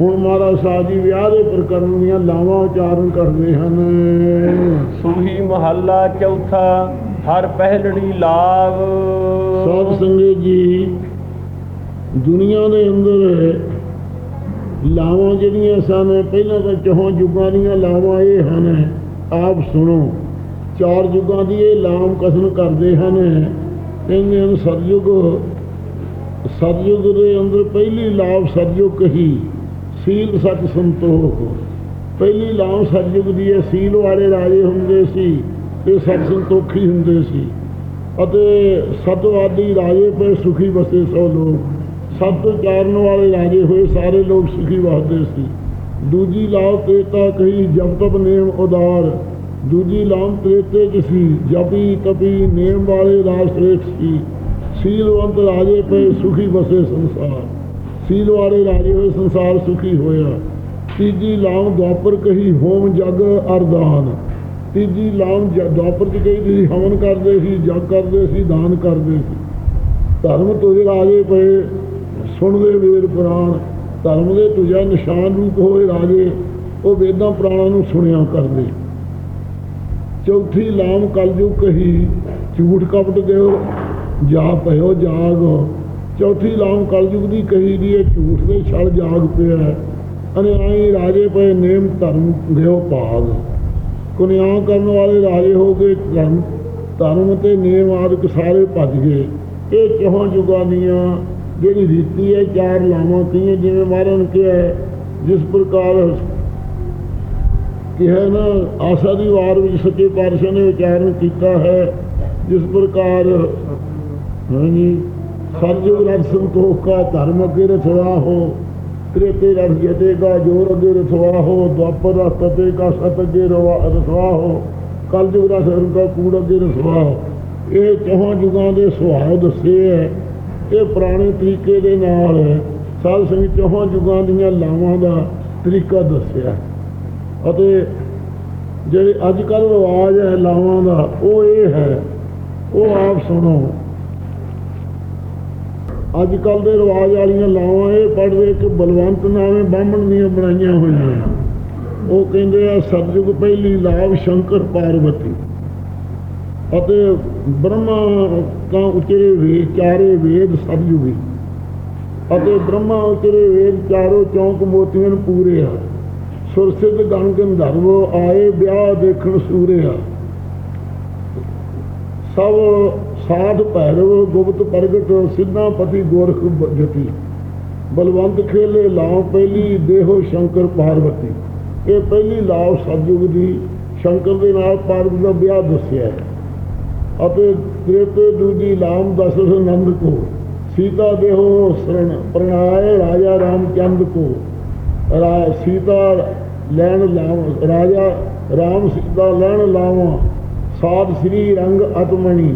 ਹੁਣ ਮਹਾਰਾਜ ਸਾਹਿਬ ਜੀ ਵਿਆਹ ਦੇ ਪ੍ਰਕਰਨ ਦੀਆਂ ਲਾਵਾਂ ਉਚਾਰਨ ਕਰਦੇ ਹਨ। ਸੂਹੀ ਮਹੱਲਾ ਚੌਥਾ ਹਰ ਪਹਿਲੜੀ ਲਾਭ ਸਾਧ ਸੰਗਤ ਜੀ ਦੁਨੀਆ ਦੇ ਅੰਦਰ ਲਾਵਾਂ ਜਿਹੜੀਆਂ ਸਨ ਪਹਿਲਾਂ ਤਾਂ ਚੌਹਾਂ ਯੁੱਗਾਂ ਦੀਆਂ ਲਾਵਾਂ ਇਹ ਹਨ ਆਪ ਸੁਣੋ। ਚਾਰ ਯੁੱਗਾਂ ਦੀ ਇਹ ਲਾਮ ਕਥਨ ਕਰਦੇ ਹਨ। ਕਹਿੰਦੇ ਹਨ ਸਤਯੁਗ ਸਤਯੁਗ ਦੇ ਅੰਦਰ ਪਹਿਲੀ ਲਾਭ ਸਤਯੁਗ ਕਹੀ। ਸੀਲ ਸਤ ਸੰਤੋਖ। ਪਹਿਲੀ ਲਾਮ ਸਤਯੁਗ ਦੀ ਹੈ ਸੀਲ ਵਾਲੇ ਰਾਜੇ ਹੁੰਦੇ ਸੀ ਤੇ ਸਤ ਸੰਤੋਖੀ ਹੁੰਦੇ ਸੀ। ਅਤੇ ਸਤਵਾਦੀ ਰਾਜੇ ਪਏ ਸੁਖੀ ਵਸੇ ਸੋ ਲੋਕ। ਸਤ ਚਾਰਨ ਵਾਲੇ ਰਾਜੇ ਹੋਏ ਸਾਰੇ ਲੋਕ ਸੁਖੀ ਵਸਦੇ ਸੀ। ਦੂਜੀ ਲਾਭ ਤ੍ਰੇਤਾ ਕਹੀ ਜਪ ਤਪ ਨੇਮ ਉਦਾਰ। ਦੂਜੀ ਲਾਮ ਤ੍ਰੇਤੇ ਚ ਸੀ ਜਪੀ ਤਪੀ ਨੇਮ ਵਾਲੇ ਰਾਜ ਸ਼੍ਰੇਸ਼ਟ ਸੀ। ਸੀਲਵੰਤ ਰਾਜੇ ਪਏ ਸੁਖੀ ਵਸੇ ਸੰਸਾਰ। ਸੀਲ ਵਾਲੇ ਰਾਜੇ ਹੋਏ ਸੰਸਾਰ ਸੁਖੀ ਹੋਇਆ ਤੀਜੀ ਲਾਮ ਦੁਆਪਰ ਕਹੀ, ਹੋਮ ਜਗ ਅਰਦਾਨ। ਤੀਜੀ ਲਾਮ ਦੁਆਪਰ ਚ ਕਹੀ, ਤੁਸੀਂ ਹਵਨ ਕਰਦੇ ਸੀ, ਜਗ ਕਰਦੇ ਸੀ, ਦਾਨ ਕਰਦੇ ਸੀ। ਧਰਮ ਤੁਝ ਰਾਜੇ ਪਏ, ਸੁਣਦੇ ਵੇਦ ਪੁਰਾਣ। ਧਰਮ ਦੇ ਤੁਝਾ ਨਿਸ਼ਾਨ ਰੂਪ ਹੋਏ ਰਾਜੇ, ਉਹ ਵੇਦਾਂ ਪੁਰਾਣਾਂ ਨੂੰ ਸੁਣਿਆ ਕਰਦੇ। ਚੌਥੀ ਲਾਮ ਕਲਯੁਗ ਕਹੀ, ਝੂਠ ਕਪਟ ਦਿਓ, ਜਾ ਭਇਓ ਜਾਗ। ਚੌਥੀ ਲਾਮ ਕਲਯੁਗ ਦੀ ਕਹੀ ਦੀ ਇਹ ਝੂਠ ਦੇ ਛਲ ਜਾਗ ਪਿਆ ਹੈ। ਅਨਿਆਈ ਰਾਜੇ ਪਏ ਨੇਮ ਧਰਮ ਦਿਓ ਭਾਗ। ਕੁਨਿਆ ਕਰਨ ਵਾਲੇ ਰਾਜੇ ਹੋ ਗਏ ਧਰਮ। ਧਰਮ ਤੇ ਨੇਮ ਆਦਿਕ ਸਾਰੇ ਭੱਜ ਗਏ। ਇਹ ਚੌਹਾਂ ਯੁਗਾਂ ਦੀਆਂ ਜਿਹੜੀ ਰੀਤੀ ਹੈ, ਚਾਰ ਲਾਵਾਂ ਕਹੀਆਂ ਜਿਵੇਂ ਮਹਾਰਾਜ ਨੇ ਕਿਹਾ ਜਿਸ ਪ੍ਰਕਾਰ ਕਿਹਾ ਨਾ, ਆਸਾ ਦੀ ਵਾਰ ਵਿੱਚ ਸੱਚੇ ਪਾਤਸ਼ਾਹ ਨੇ ਉਚਾਰਨ ਕੀਤਾ ਹੈ, ਜਿਸ ਪ੍ਰਕਾਰ, ਹਾਂਜੀ ਸਰਜੁਗ ਰਸ ਸੰਤੋਖ ਕਾ ਧਰਮ ਅਗੇ ਰਥਵਾ ਹੋ ਤ੍ਰੇਤੇ ਰਸ ਜਤੇਗਾ ਜੋਰ ਅਗੇ ਰਥਵਾ ਹੋ ਦੁਆਪਰ ਰਸ ਤਤੇ ਕਾ ਸਤ ਅਗੇ ਰਵਾ- ਰਥਵਾ ਹੋ ਕਲਯੁਗ ਰਸ ਹਰਿ ਕਾ ਕੂੜ ਅੱਗੇ ਰਸਵਾ ਹੋ। ਇਹ ਚੌਹਾਂ ਯੁਗਾਂ ਦੇ ਸੁਭਾਅ ਦੱਸੇ ਹੈ। ਇਹ ਪੁਰਾਣੇ ਤਰੀਕੇ ਦੇ ਨਾਲ ਸਾਧ ਸੰਗਤ ਚੌਹਾਂ ਯੁਗਾਂ ਦੀਆਂ ਲਾਵਾਂ ਦਾ ਤਰੀਕਾ ਦੱਸਿਆ। ਅਤੇ ਜਿਹੜੇ ਅੱਜ ਕੱਲ੍ਹ ਰਿਵਾਜ ਹੈ ਲਾਵਾਂ ਦਾ, ਉਹ ਇਹ ਹੈ, ਉਹ ਆਪ ਸੁਣੋ। ਅੱਜ ਕੱਲ੍ਹ ਦੇ ਰਿਵਾਜ ਵਾਲੀਆਂ ਲਾਵਾਂ ਇਹ ਪੜ੍ਹਦੇ ਕਿ ਬਲਵੰਤ ਨਾਵੇਂ ਬਾਹਮਣ ਦੀਆਂ ਬਣਾਈਆਂ ਹੋਈਆਂ ਉਹ ਕਹਿੰਦੇ ਆ ਸਤਜੁਗ ਪਹਿਲੀ ਲਾਭ ਸ਼ੰਕਰ ਪਾਰਵਤੀ। ਅਤੇ ਬ੍ਰਹਮਾ ਤਾਂ ਉਚਰੇ ਵੇਦ, ਚਾਰੇ ਵੇਦ ਸਤਜੁਗੀ ਅਤੇ ਬ੍ਰਹਮਾ ਉਚਰੇ ਵੇਦ, ਚਾਰੋ ਚੌਂਕ ਮੋਤੀਆਂ ਪੂਰੇ ਆ ਸੁਰਸਿੱਧ ਗਣ ਗੰਧਰਵ ਆਏ ਵਿਆਹ ਦੇਖਣ ਸੂਰਿਆ। ਸਭ ਸਾਧ ਭੈਰਵ, ਗੁਪਤ ਪ੍ਰਗਟ, ਸਿੱਧਾ ਪਤੀ ਗੋਰਖ ਜਤੀ। ਬਲਵੰਤ ਖੇਲੇ ਲਾਉ ਪਹਿਲੀ, ਦੇਹੋ ਸ਼ੰਕਰ ਪਾਰਵਤੀ। ਇਹ ਪਹਿਲੀ ਲਾਉ ਸਤਜੁਗ ਦੀ ਸ਼ੰਕਰ ਦੇ ਨਾਲ ਪਾਰਵਤੀ ਦਾ ਵਿਆਹ ਦੱਸਿਆ ਅਤੇ ਤ੍ਰੇਤੇ ਦੂਜੀ ਲਾਮ ਦਸ਼ਰਥ ਨੰਦ ਕੋ। ਸੀਤਾ ਦੇਹੋ ਸਰਣ, ਪ੍ਰਣਾਏ ਰਾਜਾ ਰਾਮਚੰਦ ਕੋ। ਰਾ, ਸੀਤਾ ਲੈਣ ਲਾਵਾਂ, ਰਾਜਾ ਰਾਮ ਸੀਤਾ ਲੈਣ ਲਾਵਾਂ। ਸਾਧ ਸ੍ਰੀ ਰੰਗ ਅਤਮਣੀ।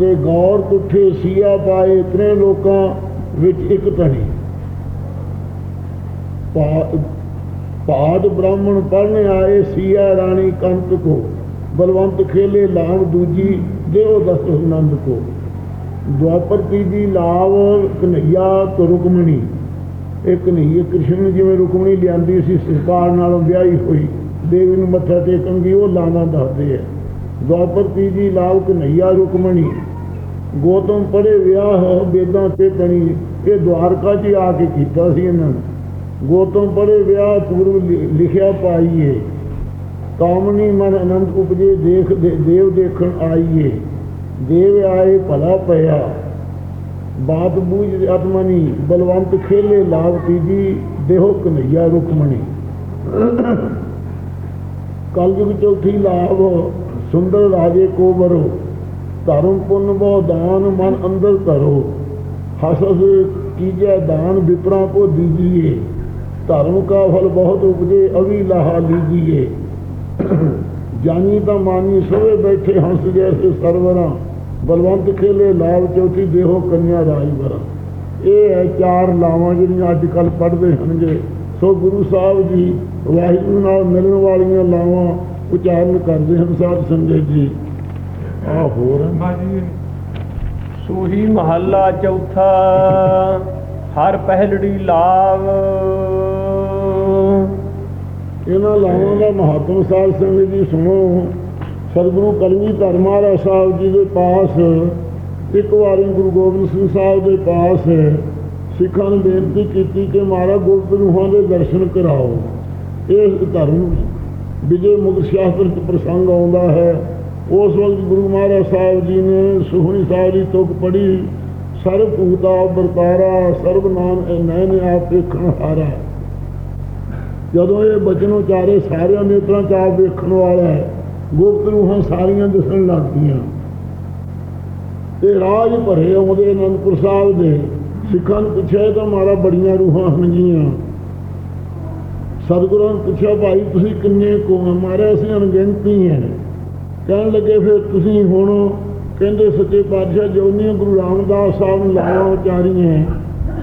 ਤੇ ਗੌਰ ਤੁਠੇ ਸੀਆ ਪਾਏ ਤਰੇ ਲੋਕਾਂ ਵਿੱਚ ਇੱਕ ਧਣੀ ਪਾ- ਪਾਦ ਬ੍ਰਾਹਮਣ ਪੜਨ ਆਏ ਸੀਆ ਰਾਣੀ ਕੰਤ ਕੋ, ਬਲਵੰਤ ਖੇਲੇ ਲਾਭ ਦੂਜੀ, ਦੇਵ ਦਸ ਨੰਦ ਕੋ। ਦੁਆਪਰ ਤੀਜੀ ਲਾਵ ਕਨਈਆ ਤੋਂ ਰੁਕਮਣੀ। ਇਹ ਕਨਈਆ ਕ੍ਰਿਸ਼ਨ ਜਿਵੇਂ ਰੁਕਮਣੀ ਲਿਆਂਦੀ ਸੀ, ਸਰਕਾਰ ਨਾਲੋਂ ਵਿਆਹੀ ਹੋਈ। ਦੇਵੀ ਨੂੰ ਮੱਥਾ ਟੇਕਣ ਦੀ ਉਹ ਲਾਵਾਂ ਦੱਸਦੇ ਆ। ਦੁਆਪਰ ਤੀਜੀ ਲਾਵ ਕਨਈਆ ਰੁਕਮਣੀ। ਗੋਤਮ ਪੜੇ ਵਿਆਹ ਬੇਦਾਂ ਤੇ ਤਣੀ ਇਹ ਦਵਾਰਕਾ 'ਚ ਆ ਕੇ ਕੀਤਾ ਸੀ ਇਹਨਾਂ ਨੇ। ਗੋਤਮ ਪੜੇ ਵਿਆਹ ਪੂਰਵ ਲਿਖਿਆ ਪਾਈਏ। ਕਾਮਣੀ ਮਨ ਅਨੰਤ ਉਪਜੇ, ਦੇਖ ਦੇਵ ਦੇਖਣ ਆਈਏ। ਦੇਵ ਆਏ ਭਲਾ ਪਿਆ ਬਾਤ ਬੂਝ ਆਤਮਨੀ, ਬਲਵੰਤ ਖੇਲੇ ਲਾਭ ਤੀਜੀ, ਦੇਹੋ ਕਨਈਆ ਰੁਕਮਣੀ ਕਲਯੁਗ ਚੌਥੀ ਲਾਭ, ਸੁੰਦਰ ਰਾਜੇ ਕੋ ਬਰੋ। ਧਰਮ ਪੁੰਨ ਬੋ ਦਾਨ ਮਨ ਅੰਦਰ ਧਰੋ। ਹਸ ਹਸ ਕੀਜੈ ਦਾਨ ਵਿਪਰਾਂ ਕੋ ਦੀਜੀਏ। ਧਰਮ ਕਾ ਫਲ ਬਹੁਤ ਉਪਜੇ, ਅਵੀ ਲਾਹਾ ਲੀਜੀਏ। ਜਾਨੀ ਤਾਂ ਮਾਨੀ ਸੋਏ ਬੈਠੇ ਹੰਸ ਜੈਸੇ ਸਰਵਰਾਂ। ਬਲਵੰਤ ਖੇਲੇ ਲਾਲ ਚੌਥੀ ਦੇਹੋ ਕੰਨਿਆ ਰਾਜ ਵਰਾ ਇਹ ਹੈ ਚਾਰ ਲਾਵਾਂ ਜਿਹੜੀਆਂ ਅੱਜ ਕੱਲ ਪੜ੍ਹਦੇ ਹਨਗੇ ਸੋ ਗੁਰੂ ਸਾਹਿਬ ਜੀ ਵਾਹਿਗੁਰੂ ਨਾਲ ਮਿਲਣ ਵਾਲੀਆਂ ਲਾਵਾਂ ਉਚਾਰਨ ਕਰਦੇ ਹਨ ਸਾਧ ਸੰਗਤ ਜੀ। ਆ ਹੋਰ। ਹੈ। ਸੂਹੀ ਮਹੱਲਾ ਚੌਥਾ ਹਰ ਪਹਿਲੜੀ ਲਾਭ ਲਾਵਾਂ ਦਾ ਮਹੱਤਵ ਸਾਧ ਸੰਗਤ ਜੀ ਸੁਣੋ। ਸਤਿਗੁਰੂ ਕਲਗੀ ਧਰਮਾਰਾ ਸਾਹਿਬ ਜੀ ਦੇ ਪਾਸ ਇੱਕ ਵਾਰੀ ਗੁਰੂ ਗੋਬਿੰਦ ਸਿੰਘ ਸਾਹਿਬ ਦੇ ਪਾਸ ਸਿੱਖਾਂ ਨੂੰ ਬੇਨਤੀ ਕੀਤੀ ਕਿ ਮਹਾਰਾਜ ਗੁਰਪੁਰਖਾਂ ਦੇ ਦਰਸ਼ਨ ਕਰਾਓ। ਇਹ ਧਰਮ ਵਿਜੇ ਮੁਕਤ ਸ਼ਾਸਤਰ ਚ ਪ੍ਰਸੰਗ ਆਉਂਦਾ ਹੈ। ਉਸ ਵਕਤ ਗੁਰੂ ਮਹਾਰਾਜ ਸਾਹਿਬ ਜੀ ਨੇ ਸੁਖਣੀ ਸਾਹਿਬ ਦੀ ਤੁਕ ਪੜੀ ਸਰਬ ਭੂਤਾ ਵਰਤਾਰਾ ਸਰਬ ਨਾਮ ਇਹ ਨੈਣ ਆਪ ਵੇਖਣ ਹਾਰਾ। ਜਦੋਂ ਇਹ ਬਚਨ ਉਚਾਰੇ, ਸਾਰਿਆਂ ਨੇਤਰਾਂ ਚ ਆਪ ਵੇਖਣ ਵਾਲਾ ਹੈ। ਗੁਪਤ ਰੂਹਾਂ ਸਾਰੀਆਂ ਦਿਸਣ ਲੱਗਦੀਆਂ ਤੇ ਰਾਜ ਭਰੇ ਆਉਂਦੇ ਅਨੰਦਪੁਰ ਸਾਹਿਬ ਦੇ। ਸਿੱਖਾਂ ਨੂੰ ਪੁੱਛਿਆ ਤਾਂ ਮਾਰਾ ਬੜੀਆਂ ਰੂਹਾਂ ਹਨਗੀਆਂ ਸਤਿਗੁਰਾਂ ਨੂੰ ਪੁੱਛਿਆ, ਭਾਈ, ਤੁਸੀਂ ਕਿੰਨੇ ਕੋ ਮਾਰੇ, ਅਸੀਂ ਅਣਗਿਣਤੀ ਹੈ। ਕਹਿਣ ਲੱਗੇ ਫਿਰ ਤੁਸੀਂ ਹੁਣ ਕਹਿੰਦੇ ਸੱਚੇ ਪਾਤਸ਼ਾਹ ਜੋਨੀਆਂ ਗੁਰੂ ਰਾਮਦਾਸ ਸਾਹਿਬ ਨੂੰ ਲਾਵਾ ਉਚਾਰੀਆਂ,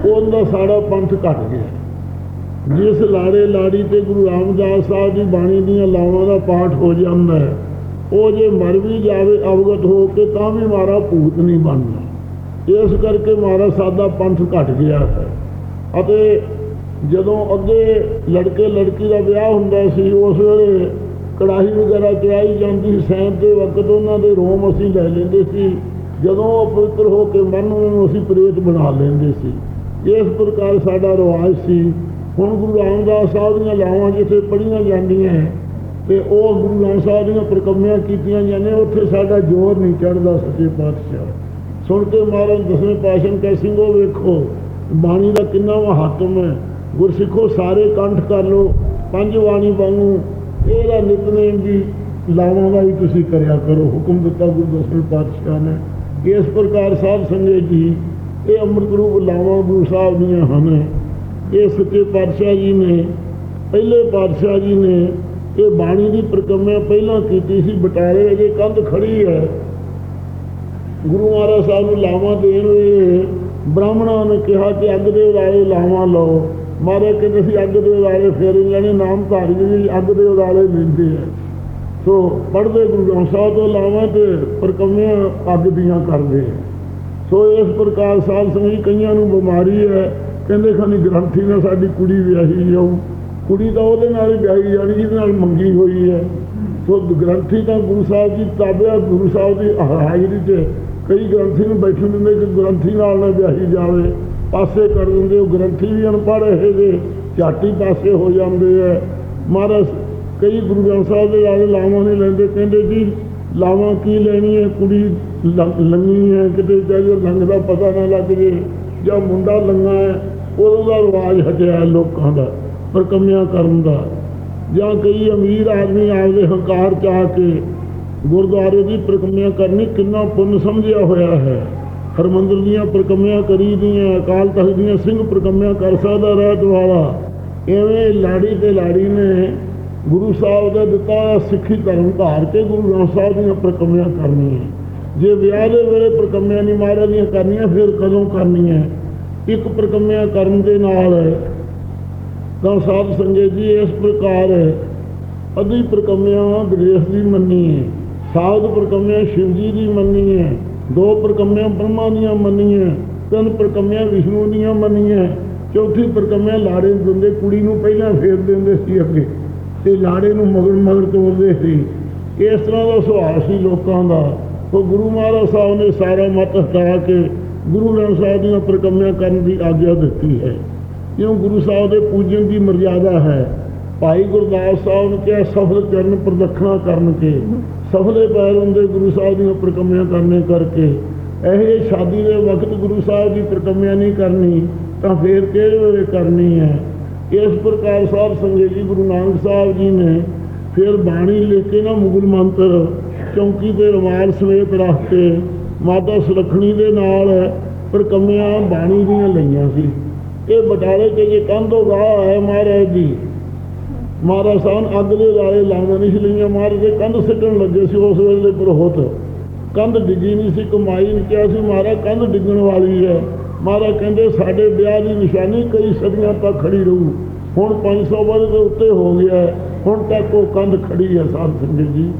ਉਹਦਾ ਸਾਰਾ ਪੰਥ ਘਟ ਗਿਆ। ਜਿਸ ਲਾੜੇ ਲਾੜੀ ਤੇ ਗੁਰੂ ਰਾਮਦਾਸ ਸਾਹਿਬ ਦੀ ਬਾਣੀ ਦੀਆਂ ਲਾਵਾਂ ਦਾ ਪਾਠ ਹੋ ਜਾਂਦਾ ਹੈ, ਉਹ ਜੇ ਮਰ ਵੀ ਜਾਵੇ, ਅਵਗਤ ਹੋ ਕੇ ਤਾਂ ਵੀ ਮਾਰਾ ਭੂਤ ਨਹੀਂ ਬਣਦਾ। ਇਸ ਕਰਕੇ ਮਾਰਾ ਸਾਦਾ ਪੰਥ ਘਟ ਗਿਆ ਹੈ। ਅਤੇ ਜਦੋਂ ਅੱਗੇ ਲੜਕੇ ਲੜਕੀ ਦਾ ਵਿਆਹ ਹੁੰਦਾ ਸੀ, ਉਸ ਵੇਲੇ ਕੜਾਹੀ ਵਗੈਰਾ ਚੜਾਈ ਜਾਂਦੀ ਸੀ ਸੈਂਤ ਦੇ ਵਕਤ ਉਹਨਾਂ ਦੇ ਰੋਮ ਅਸੀਂ ਲੈ ਲੈਂਦੇ ਸੀ। ਜਦੋਂ ਉਹ ਪਵਿੱਤਰ ਹੋ ਕੇ ਮਰਨ, ਉਹਨਾਂ ਨੂੰ ਅਸੀਂ ਪ੍ਰੇਤ ਬਣਾ ਲੈਂਦੇ ਸੀ। ਇਸ ਪ੍ਰਕਾਰ ਸਾਡਾ ਰਿਵਾਜ ਸੀ। ਹੁਣ ਗੁਰੂ ਰਾਮਦਾਸ ਸਾਹਿਬ ਦੀਆਂ ਲਾਵਾਂ ਜਿੱਥੇ ਪੜੀਆਂ ਜਾਂਦੀਆਂ ਤੇ ਉਹ ਗੁਰੂ ਰਾਮ ਸਾਹਿਬ ਦੀਆਂ ਪ੍ਰਕੰਮਿਆਂ ਕੀਤੀਆਂ ਜਾਂਦੀਆਂ, ਉੱਥੇ ਸਾਡਾ ਜ਼ੋਰ ਨਹੀਂ ਚੜਦਾ ਸੱਚੇ ਪਾਤਸ਼ਾਹ। ਸੁਣ ਕੇ ਮਹਾਰਾਜ ਦਸਵੇਂ ਪਾਤਸ਼ਾਹ ਕਹ, ਸਿੰਘੋ ਵੇਖੋ, ਬਾਣੀ ਦਾ ਕਿੰਨਾ ਮਹਾਤਮ ਹੈ। ਗੁਰਸਿੱਖੋ, ਸਾਰੇ ਕੰਠ ਕਰ ਲੋ ਪੰਜ ਬਾਣੀ ਵਾਂਗੂ ਇਹਦਾ ਨਿਤਨੇਮ ਵੀ ਲਾਵਾਂ ਦਾ ਹੀ ਤੁਸੀਂ ਕਰਿਆ ਕਰੋ, ਹੁਕਮ ਦਿੱਤਾ ਗੁਰੂ ਦਸਵੇਂ ਪਾਤਸ਼ਾਹ ਨੇ। ਇਸ ਪ੍ਰਕਾਰ ਸਾਹਿਬ ਸੰਗਤ ਜੀ, ਇਹ ਅੰਮ੍ਰਿਤ ਰੂਪ ਲਾਵਾਂ ਗੁਰੂ ਸਾਹਿਬ ਦੀਆਂ ਹਨ। ਇਹ ਸੱਚੇ ਪਾਤਸ਼ਾਹ ਜੀ ਨੇ, ਪਹਿਲੇ ਪਾਤਸ਼ਾਹ ਜੀ ਨੇ, ਇਹ ਬਾਣੀ ਦੀ ਪ੍ਰਕੰਮਿਆ ਪਹਿਲਾਂ ਕੀਤੀ ਸੀ, ਬਟਾਲੇ ਅਜੇ ਕੰਧ ਖੜੀ ਹੈ। ਗੁਰੂ ਮਹਾਰਾਜ ਸਾਹਿਬ ਨੂੰ ਲਾਵਾਂ ਦੇਣ ਵੇਲੇ ਬ੍ਰਾਹਮਣਾਂ ਨੇ ਕਿਹਾ ਕਿ ਅੱਗ ਦੇ ਉਦਾਲੇ ਲਾਵਾਂ ਲਓ। ਮਹਾਰਾਜ ਕਿ ਸੀ ਅੱਗ ਦੇ ਉਦਾਲੇ ਫੇਰੇ ਲੈਣੇ ਨਾਮ ਧਾਰੀ ਜੀ ਅੱਗ ਦੇ ਉਦਾਲੇ ਲੈਂਦੇ ਆ। ਸੋ ਪੜਦੇ ਗੁਰੂ ਗ੍ਰੰਥ ਸਾਹਿਬ ਤੋਂ ਲਾਵਾਂ ਤੇ ਪ੍ਰਕੰਮਿਆ ਅੱਗ ਦੀਆਂ ਕਰਦੇ ਆ। ਸੋ ਇਸ ਪ੍ਰਕਾਰ ਸਾਧ ਸੰਗੀ ਕਈਆਂ ਨੂੰ ਬਿਮਾਰੀ ਹੈ। ਕਹਿੰਦੇ ਖਾਨੀ ਗ੍ਰੰਥੀ ਨਾਲ ਸਾਡੀ ਕੁੜੀ ਵਿਆਹੀ ਜਾਊ ਕੁੜੀ ਤਾਂ ਉਹਦੇ ਨਾਲ ਹੀ ਵਿਆਹੀ ਜਾਣੀ ਜਿਹਦੇ ਨਾਲ ਮੰਗੀ ਹੋਈ ਹੈ। ਸੋ ਗ੍ਰੰਥੀ ਤਾਂ ਗੁਰੂ ਸਾਹਿਬ ਦੀ ਤਾਬਿਆ ਗੁਰੂ ਸਾਹਿਬ ਦੀ ਹਾਜ਼ਰੀ 'ਚ ਕਈ ਗ੍ਰੰਥੀ ਨੂੰ ਬੈਠਣ ਦਿੰਦੇ ਕਿ ਗ੍ਰੰਥੀ ਨਾਲ ਨਾ ਵਿਆਹੀ ਜਾਵੇ। ਪਾਸੇ ਕਰ ਦਿੰਦੇ, ਉਹ ਗ੍ਰੰਥੀ ਵੀ ਅਨਪੜ੍ਹ ਇਹ ਦੇ ਝਾਟੀ ਪਾਸੇ ਹੋ ਜਾਂਦੇ ਹੈ ਮਹਾਰਾਜ, ਕਈ ਗੁਰੂ ਗ੍ਰੰਥ ਸਾਹਿਬ ਦੇ ਨਾਲ ਲਾਵਾਂ ਨਹੀਂ ਲੈਂਦੇ, ਕਹਿੰਦੇ ਜੀ, ਲਾਵਾਂ ਕੀ ਲੈਣੀ ਹੈ ਕੁੜੀ ਲੰ- ਲੰਗੀ ਹੈ ਕਿਤੇ ਜਾਈਏ ਲੰਗ ਦਾ ਪਤਾ ਨਾ ਲੱਗ ਜੇ, ਜਾਂ ਮੁੰਡਾ ਲੰਗਾ ਹੈ ਉਦੋਂ ਦਾ ਰਿਵਾਜ ਹਟਿਆ ਲੋਕਾਂ ਦਾ, ਪ੍ਰਕੰਮਿਆਂ ਕਰਨ ਦਾ। ਜਾਂ ਕਈ ਅਮੀਰ ਆਦਮੀ ਆਪਦੇ ਹੰਕਾਰ ਚਾਹ ਕੇ ਗੁਰਦੁਆਰੇ ਦੀ ਪ੍ਰਕੰਮਿਆਂ ਕਰਨੀ ਕਿੰਨਾ ਪੁੰਨ ਸਮਝਿਆ ਹੋਇਆ ਹੈ। ਹਰਮੰਦਰ ਦੀਆਂ ਪ੍ਰਕੰਮਿਆਂ ਕਰੀ ਦੀਆਂ, ਅਕਾਲ ਤਖਤ ਦੀਆਂ ਸਿੰਘ ਪ੍ਰਕੰਮਿਆਂ ਕਰ ਸਕਦਾ ਰਹਿਤ ਵਾਲਾ। ਐਵੇਂ ਲਾੜੀ ਤੇ ਲਾੜੀ ਨੇ ਗੁਰੂ ਸਾਹਿਬ ਦਾ ਦਿੱਤਾ ਸਿੱਖੀ ਧਰਮ ਧਾਰ ਕੇ ਗੁਰੂ ਗ੍ਰੰਥ ਸਾਹਿਬ ਦੀਆਂ ਪ੍ਰਕੰਮਿਆਂ ਕਰਨੀਆਂ। ਜੇ ਵਿਆਹ ਦੇ ਵੇਲੇ ਪ੍ਰਕੰਮਿਆਂ ਨਹੀਂ ਮਹਾਰਾਜ ਦੀਆਂ ਕਰਨੀਆਂ, ਫਿਰ ਕਦੋਂ ਕਰਨੀਆਂ? ਇੱਕ ਪ੍ਰਕੰਮਿਆਂ ਕਰਨ ਦੇ ਨਾਲ ਤਾਂ ਸਾਧ ਸੰਗਤ ਜੀ ਇਸ ਪ੍ਰਕਾਰ ਅਧੀ ਪ੍ਰਕੰਮਿਆਂ ਗ੍ਰੇਸ਼ ਦੀ ਮੰਨੀ ਹੈ ਸਾਧ ਪ੍ਰਕੰਮਿਆਂ ਸ਼ਿਵ ਜੀ ਦੀ ਮੰਨੀ ਹੈ ਦੋ ਪ੍ਰਕੰਮਿਆਂ ਬ੍ਰਹਮਾ ਦੀਆਂ ਮੰਨੀਆਂ, ਤਿੰਨ ਪ੍ਰਕੰਮਿਆਂ ਵਿਸ਼ਨੂੰ ਦੀਆਂ ਮੰਨੀਆਂ, ਚੌਥੀ ਪ੍ਰਕੰਮਿਆਂ ਲਾੜੇ ਨੂੰ ਦਿੰਦੇ, ਕੁੜੀ ਨੂੰ ਪਹਿਲਾਂ ਫੇਰ ਦਿੰਦੇ ਸੀ ਅੱਗੇ, ਤੇ ਲਾੜੇ ਨੂੰ ਮਗਰ ਮਗਰ ਤੋਰਦੇ ਸੀ। ਇਸ ਤਰ੍ਹਾਂ ਦਾ ਸੁਭਾਅ ਸੀ ਲੋਕਾਂ ਦਾ। ਉਹ ਗੁਰੂ ਮਹਾਰਾਜ ਸਾਹਿਬ ਨੇ ਸਾਰਾ ਮਤ ਹਟਾ ਕੇ ਗੁਰੂ ਗ੍ਰੰਥ ਸਾਹਿਬ ਦੀਆਂ ਪ੍ਰਕੰਮਿਆਂ ਕਰਨ ਦੀ ਆਗਿਆ ਦਿੱਤੀ ਹੈ। ਕਿਉਂ? ਗੁਰੂ ਸਾਹਿਬ ਦੇ ਪੂਜਨ ਦੀ ਮਰਜ਼ਾਦਾ ਹੈ। ਭਾਈ ਗੁਰਦਾਸ ਸਾਹਿਬ ਨੇ ਕਿਹਾ, ਸਫਲ ਚਰਨ ਪ੍ਰਦਖਣਾ ਕਰਨ ਕੇ ਸਫਲੇ ਪੈਰ ਹੁੰਦੇ ਗੁਰੂ ਸਾਹਿਬ ਦੀਆਂ ਪ੍ਰਕੰਮਿਆਂ ਕਰਨੇ ਕਰਕੇ। ਇਹ ਸ਼ਾਦੀ ਦੇ ਵਕਤ ਗੁਰੂ ਸਾਹਿਬ ਦੀ ਪ੍ਰਕੰਮਿਆਂ ਨਹੀਂ ਕਰਨੀ, ਤਾਂ ਫੇਰ ਕਿਹੜੇ ਵੇਲੇ ਕਰਨੀ ਹੈ? ਇਸ ਪ੍ਰਕਾਰ ਸਾਹਿਬ ਸੰਗਤ ਗੁਰੂ ਨਾਨਕ ਸਾਹਿਬ ਜੀ ਨੇ ਫਿਰ ਬਾਣੀ ਲਿਖ ਕੇ ਨਾ ਮੁਗਲ ਮੰਤਰ ਚੌਂਕੀ ਤੇ ਰਮਾਲ ਸਮੇਤ ਰੱਖ ਕੇ, ਮਾਤਾ ਸੁਲੱਖਣੀ ਦੇ ਨਾਲ ਪ੍ਰਕੰਮਿਆਂ ਬਾਣੀ ਦੀਆਂ ਲਈਆਂ ਸੀ। ਇਹ ਬਟਾਲੇ ਤੇ ਜੇ ਕੰਧੋ ਗਾ ਹੈ ਮਹਾਰਾਜ ਜੀ ਮਹਾਰਾਜ ਸਾਹਿਬ ਅੱਗ ਦੇ ਵਾਲੇ ਲਾਵਾਂ ਨਹੀਂ ਸੀ ਲਈਆਂ। ਮਹਾਰਾਜ ਦੇ ਕੰਧ ਸਿੱਟਣ ਲੱਗੇ ਸੀ ਉਸ ਵੇਲੇ ਦੇ ਪੁਰੋਹਤ ਕੰਧ ਡਿੱਗੀ ਨਹੀਂ ਸੀ, ਕਮਾਈ ਨਹੀਂ ਕਿਹਾ ਸੀ। ਮਹਾਰਾਜ, ਕੰਧ ਡਿੱਗਣ ਵਾਲੀ ਹੈ। ਮਹਾਰਾਜ ਕਹਿੰਦੇ, ਸਾਡੇ ਵਿਆਹ ਦੀ ਨਿਸ਼ਾਨੀ ਕਈ ਸਦੀਆਂ ਤੱਕ ਖੜੀ ਰਹੂ। ਹੁਣ 500 ਵਰ੍ਹੇ ਦੇ ਉੱਤੇ ਹੋ ਗਿਆ ਹੁਣ ਤੱਕ ਉਹ ਕੰਧ ਖੜੀ ਹੈ, ਸਾਧ ਸੰਗਤ ਜੀ।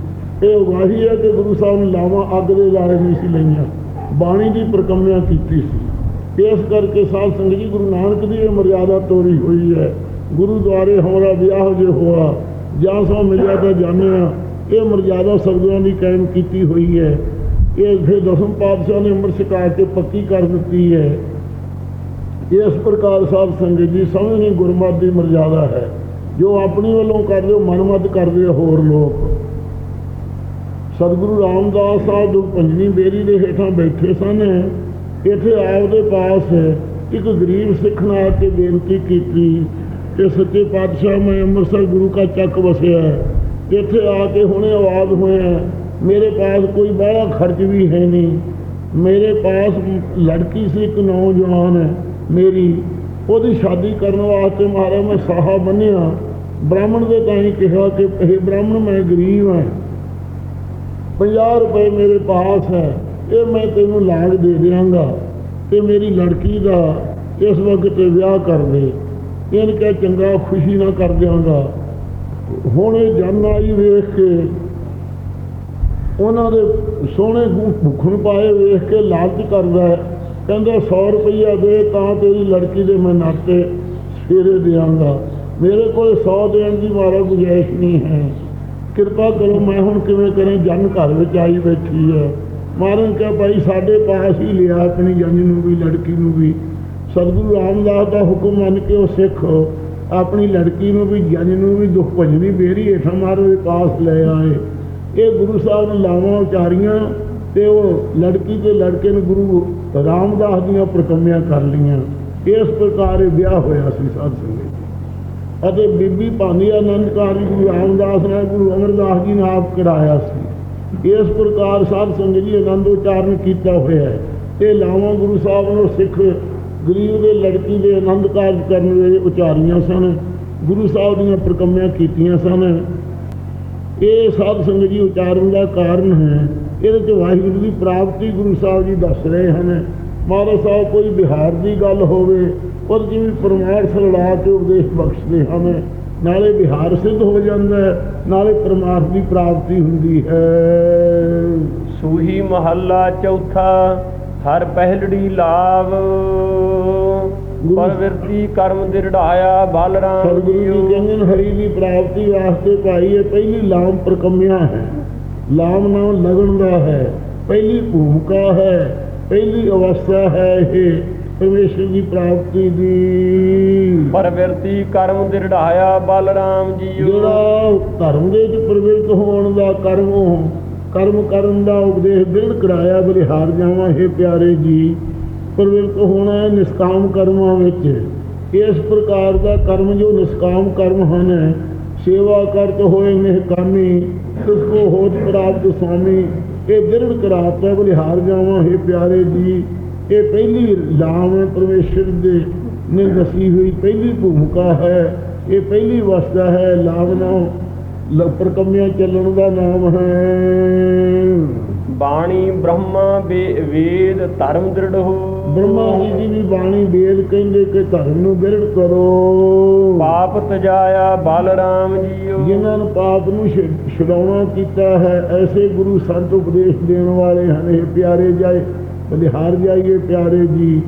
ਇਹ ਉਗਾਹੀ ਹੈ ਕਿ ਗੁਰੂ ਸਾਹਿਬ ਨੇ ਲਾਵਾਂ ਅੱਗ ਦੇ ਲਾਰੇ ਨਹੀਂ ਸੀ ਲਈਆਂ। ਬਾਣੀ ਦੀ ਪ੍ਰਕੰਮਿਆਂ ਕੀਤੀ ਸੀ। ਇਸ ਕਰਕੇ ਸਾਧ ਸੰਗਤ ਜੀ, ਗੁਰੂ ਨਾਨਕ ਦੀ ਇਹ ਮਰਿਆਦਾ ਤੋਰੀ ਹੋਈ ਹੈ। ਗੁਰੂਦੁਆਰੇ ਹਮਾਰਾ ਵਿਆਹ ਜੇ ਹੋਆ, ਜਾਂ ਸੋ ਮਿਲਿਆ ਤਾਂ ਜਾਣਿਆ ਇਹ ਮਰਜ਼ਾਦਾ ਸਬਦਾਂ ਦੀ ਕਾਇਮ ਕੀਤੀ ਹੋਈ ਹੈ। ਇਹ ਫਿਰ ਦਸਮ ਪਾਤਸ਼ਾਹ ਨੇ ਅੰਮ੍ਰਿਤ ਛਕਾ ਕੇ ਪੱਕੀ ਕਰ ਦਿੱਤੀ ਹੈ। ਇਸ ਪ੍ਰਕਾਰ ਸਾਧ ਸੰਗਤ ਜੀ ਸਮਝਣੀ ਗੁਰਮਤਿ ਦੀ ਮਰਜ਼ਾਦਾ ਹੈ। ਜੋ ਆਪਣੀ ਵੱਲੋਂ ਕਰਦੇ ਹੋ, ਮਨਮਤ ਕਰਦੇ ਹੋਰ ਲੋਕ। ਸਤਿਗੁਰੂ ਰਾਮਦਾਸ ਸਾਹਿਬ ਜੋ ਪੰਜਵੀਂ ਬੇਰੀ ਦੇ ਹੇਠਾਂ ਬੈਠੇ ਸਨ, ਇੱਥੇ ਆਪ ਦੇ ਪਾਸ ਇੱਕ ਗਰੀਬ ਸਿੱਖ ਨਾਲ ਕੇ ਬੇਨਤੀ ਕੀਤੀ ਕਿ ਸੱਚੇ ਪਾਤਸ਼ਾਹ ਮੈਂ ਅੰਮ੍ਰਿਤਸਰ ਗੁਰੂ ਕਾ ਚੱਕ ਵਸਿਆ ਹੈ। ਇੱਥੇ ਆ ਕੇ ਹੁਣੇ ਆਵਾਜ਼ ਹੋਇਆ ਮੇਰੇ ਪਾਸ ਕੋਈ ਬਾਹਲਾ ਖਰਚ ਵੀ ਹੈ ਨਹੀਂ। ਮੇਰੇ ਪਾਸ ਲੜਕੀ ਸੀ, ਇੱਕ ਨੌਜਵਾਨ ਹੈ ਮੇਰੀ। ਉਹਦੀ ਸ਼ਾਦੀ ਕਰਨ ਵਾਸਤੇ ਮਹਾਰਾਜ ਮੈਂ ਸਾਹਾ ਬੰਨਿਆ। ਬ੍ਰਾਹਮਣ ਦੇ ਤਾਈਂ ਕਿਹਾ ਕਿ ਇਹ ਬ੍ਰਾਹਮਣ, ਮੈਂ ਗਰੀਬ ਹਾਂ। 50 ਰੁਪਏ ਮੇਰੇ ਪਾਸ ਹੈ, ਇਹ ਮੈਂ ਤੈਨੂੰ ਲਾਗ ਦੇ ਦਿਆਂਗਾ ਤੇ ਮੇਰੀ ਲੜਕੀ ਦਾ ਇਸ ਵਕਤ ਤੇ ਵਿਆਹ ਕਰ ਦੇ। ਇਹਨ ਕਹਿ ਚੰਗਾ ਖੁਸ਼ੀ ਨਾਲ ਕਰ ਦਿਆਂਗਾ। ਹੁਣ ਇਹ ਜਨ ਆਈ ਵੇਖ ਕੇ, ਉਹਨਾਂ ਦੇ ਸੋਹਣੇ ਭੁੱਖਣ ਪਾਏ ਵੇਖ ਕੇ ਲਾਲਚ ਕਰਦਾ ਕਹਿੰਦਾ 100 ਰੁਪਈਆ ਦੇ ਤਾਂ ਤੇਰੀ ਲੜਕੀ ਦੇ ਮੈਂ ਨਾਤੇ ਫੇਰੇ ਦਿਆਂਗਾ। ਮੇਰੇ ਕੋਲ 100 ਦੇਣ ਦੀ ਮਾਰਾ ਗੁਜਾਇਸ਼ ਨਹੀਂ ਹੈ। ਕਿਰਪਾ ਕਰੋ, ਮੈਂ ਹੁਣ ਕਿਵੇਂ ਕਰਾਂ? ਜਨ ਘਰ ਵਿੱਚ ਆਈ ਬੈਠੀ ਹੈ। ਮਾਰਨ ਕਿਹਾ, ਭਾਈ, ਸਾਡੇ ਪਾਸ ਹੀ ਲਿਆ ਆਪਣੀ ਜਨ ਨੂੰ ਵੀ, ਲੜਕੀ ਨੂੰ ਵੀ। ਸਤਿਗੁਰੂ ਰਾਮਦਾਸ ਦਾ ਹੁਕਮ ਮੰਨ ਕੇ ਉਹ ਸਿੱਖ ਆਪਣੀ ਲੜਕੀ ਨੂੰ ਵੀ, ਜਨ ਨੂੰ ਵੀ ਦੁੱਖ ਭਜਨੀ ਬੇਰੀ ਹੇਠਾਂ ਮਾਰ ਦੇ ਪਾਸ ਲੈ ਆਏ। ਇਹ ਗੁਰੂ ਸਾਹਿਬ ਨੇ ਲਾਵਾਂ ਉਚਾਰੀਆਂ ਤੇ ਉਹ ਲੜਕੀ ਤੇ ਲੜਕੇ ਨੂੰ ਗੁਰੂ ਰਾਮਦਾਸ ਦੀਆਂ ਪ੍ਰਕੰਮਿਆਂ ਕਰ ਲਈਆਂ। ਇਸ ਪ੍ਰਕਾਰ ਇਹ ਵਿਆਹ ਹੋਇਆ ਸੀ ਸਾਧ ਸੰਗਤ ਅਤੇ ਬੀਬੀ ਭਾਨੀ ਆਨੰਦਕਾਰੀ ਗੁਰੂ ਰਾਮਦਾਸ ਨੇ ਗੁਰੂ ਅਮਰਦਾਸ ਜੀ ਨੇ ਆਪ ਕਰਾਇਆ ਸੀ। ਇਸ ਪ੍ਰਕਾਰ ਸਾਧ ਸੰਗਤ ਜੀ ਆਨੰਦ ਉਚਾਰਨ ਕੀਤਾ ਹੋਇਆ ਹੈ। ਇਹ ਲਾਵਾਂ ਗੁਰੂ ਸਾਹਿਬ ਨੂੰ ਸਿੱਖ ਗਰੀਬ ਦੇ ਲੜਕੀ ਦੇ ਆਨੰਦ ਕਾਰਜ ਕਰਨ ਵੇਲੇ ਉਚਾਰੀਆਂ ਸਨ, ਗੁਰੂ ਸਾਹਿਬ ਦੀਆਂ ਪ੍ਰਕੰਮਿਆਂ ਕੀਤੀਆਂ ਸਨ। ਇਹ ਸਾਧ ਸੰਗਤ ਜੀ ਉਚਾਰਨ ਦਾ ਕਾਰਨ ਹੈ। ਇਹਦੇ ਚ ਵਾਹਿਗੁਰੂ ਦੀ ਪ੍ਰਾਪਤੀ ਗੁਰੂ ਸਾਹਿਬ ਜੀ ਦੱਸ ਰਹੇ ਹਨ। ਮਹਾਰਾਜ ਸਾਹਿਬ, ਕੋਈ ਬਿਹਾਰ ਦੀ ਗੱਲ ਹੋਵੇ ਉਹ ਜਿਵੇਂ ਪਰਮਾਰ ਲੜਾ ਕੇ ਉਪਦੇਸ਼ ਬਖਸ਼ਦੇ ਹਨ, ਨਾਲੇ ਬਿਹਾਰ ਸਿੱਧ ਹੋ ਜਾਂਦਾ ਨਾਲੇ ਪਰਮਾਰਥ ਦੀ ਪ੍ਰਾਪਤੀ ਹੁੰਦੀ ਹੈ। ਸੂਹੀ ਮਹੱਲਾ ਚੌਥਾ ਹਰ ਪਹਿਲੜੀ ਲਾਭ ਪਰਵਿਰਤੀ ਕਰਮ ਦਿਰੜਾਇਆ ਬਲਰਾਮ ਸਤਿਗੁਰੂ ਜੀ ਕਹਿੰਦੇ ਨੇ ਹਰੀ ਦੀ ਪ੍ਰਾਪਤੀ ਵਾਸਤੇ ਭਾਈ ਇਹ ਪਹਿਲੀ ਲਾਮ ਪ੍ਰਕੰਮਿਆ ਹੈ। ਲਾਮ ਨਾਮ ਲਗਨ ਦਾ ਹੈ। ਪਹਿਲੀ ਭੂਮਿਕਾ ਹੈ। ਪਹਿਲੀ ਅਵਸਥਾ ਹੈ ਇਹ। ਪਰਮੇਸ਼ਰ ਦੀ ਪ੍ਰਾਪਤੀ ਦੀ। ਪਰਵਿਰਤੀ ਕਰਮ ਦਿਰੜਾਇਆ ਬਲਰਾਮ ਜੀਓ। ਜਿਹੜਾ ਧਰਮ ਦੇ ਵਿੱਚ ਪ੍ਰਵਿਰਤ ਹੋਣ ਦਾ ਕਰਮ ਕਰਮ ਕਰਨ ਦਾ ਉਪਦੇਸ਼ ਦ੍ਰਿੜ ਕਰਾਇਆ ਬਲਿਹਾਰ ਜਾਵਾਂ ਇਹ ਪਿਆਰੇ ਜੀ। ਪ੍ਰਵਿਰਤ ਹੋਣਾ ਹੈ ਨਿਸਕਾਮ ਕਰਮਾਂ ਵਿੱਚ। ਇਸ ਪ੍ਰਕਾਰ ਦਾ ਕਰਮ ਜੋ ਨਿਸਕਾਮ ਕਰਮ ਹਨ, ਸੇਵਾ ਕਰਤ ਹੋਏ ਨਿਹਕਾਮੀ, ਤਿਸ ਕੋ ਹੋਤ ਪ੍ਰਾਪਤ ਸੁਆਮੀ, ਇਹ ਦ੍ਰਿੜ ਕਰਾਤਾ ਬਲਿਹਾਰ ਜਾਵਾਂ ਇਹ ਪਿਆਰੇ ਜੀ। ਇਹ ਪਹਿਲੀ ਲਾਮ ਹੈ, ਪਰਮੇਸ਼ਰ ਦੇ ਨੇ ਦਸੀ ਹੋਈ ਪਹਿਲੀ ਭੂਮਿਕਾ ਹੈ। ਇਹ ਪਹਿਲੀ ਅਵਸਥਾ ਹੈ ਲਾਭ ਨਾਮ ਪ੍ਰਕੰਮਿਆਂ ਚੱਲਣ ਦਾ ਨਾਮ ਹੈ। ਬਾਣੀ ਬ੍ਰਹਮਾ ਵੇਦ ਧਰਮ ਦ੍ਰਿੜ ਹੋ। ਬ੍ਰਹਮਾ ਜੀ ਦੀ ਵੀ ਬਾਣੀ ਵੇਦ ਕਹਿੰਦੇ ਕਿ ਧਰਮ ਨੂੰ ਬਿਰੜ ਕਰੋ। ਪਾਪ ਤਜਾਇਆ ਬਲਰਾਮ ਜੀਓ। ਜਿਨ੍ਹਾਂ ਨੂੰ ਪਾਪ ਨੂੰ ਛੁਡਾਉਣਾ ਕੀਤਾ ਹੈ ਐਸੇ ਗੁਰੂ ਸੰਤ ਉਪਦੇਸ਼ ਦੇਣ ਵਾਲੇ ਹਨ। ਇਹ ਪਿਆਰੇ ਜਾਏ ਬਲਿਹਾਰ ਜਾਈਏ ਪਿਆਰੇ ਜੀ।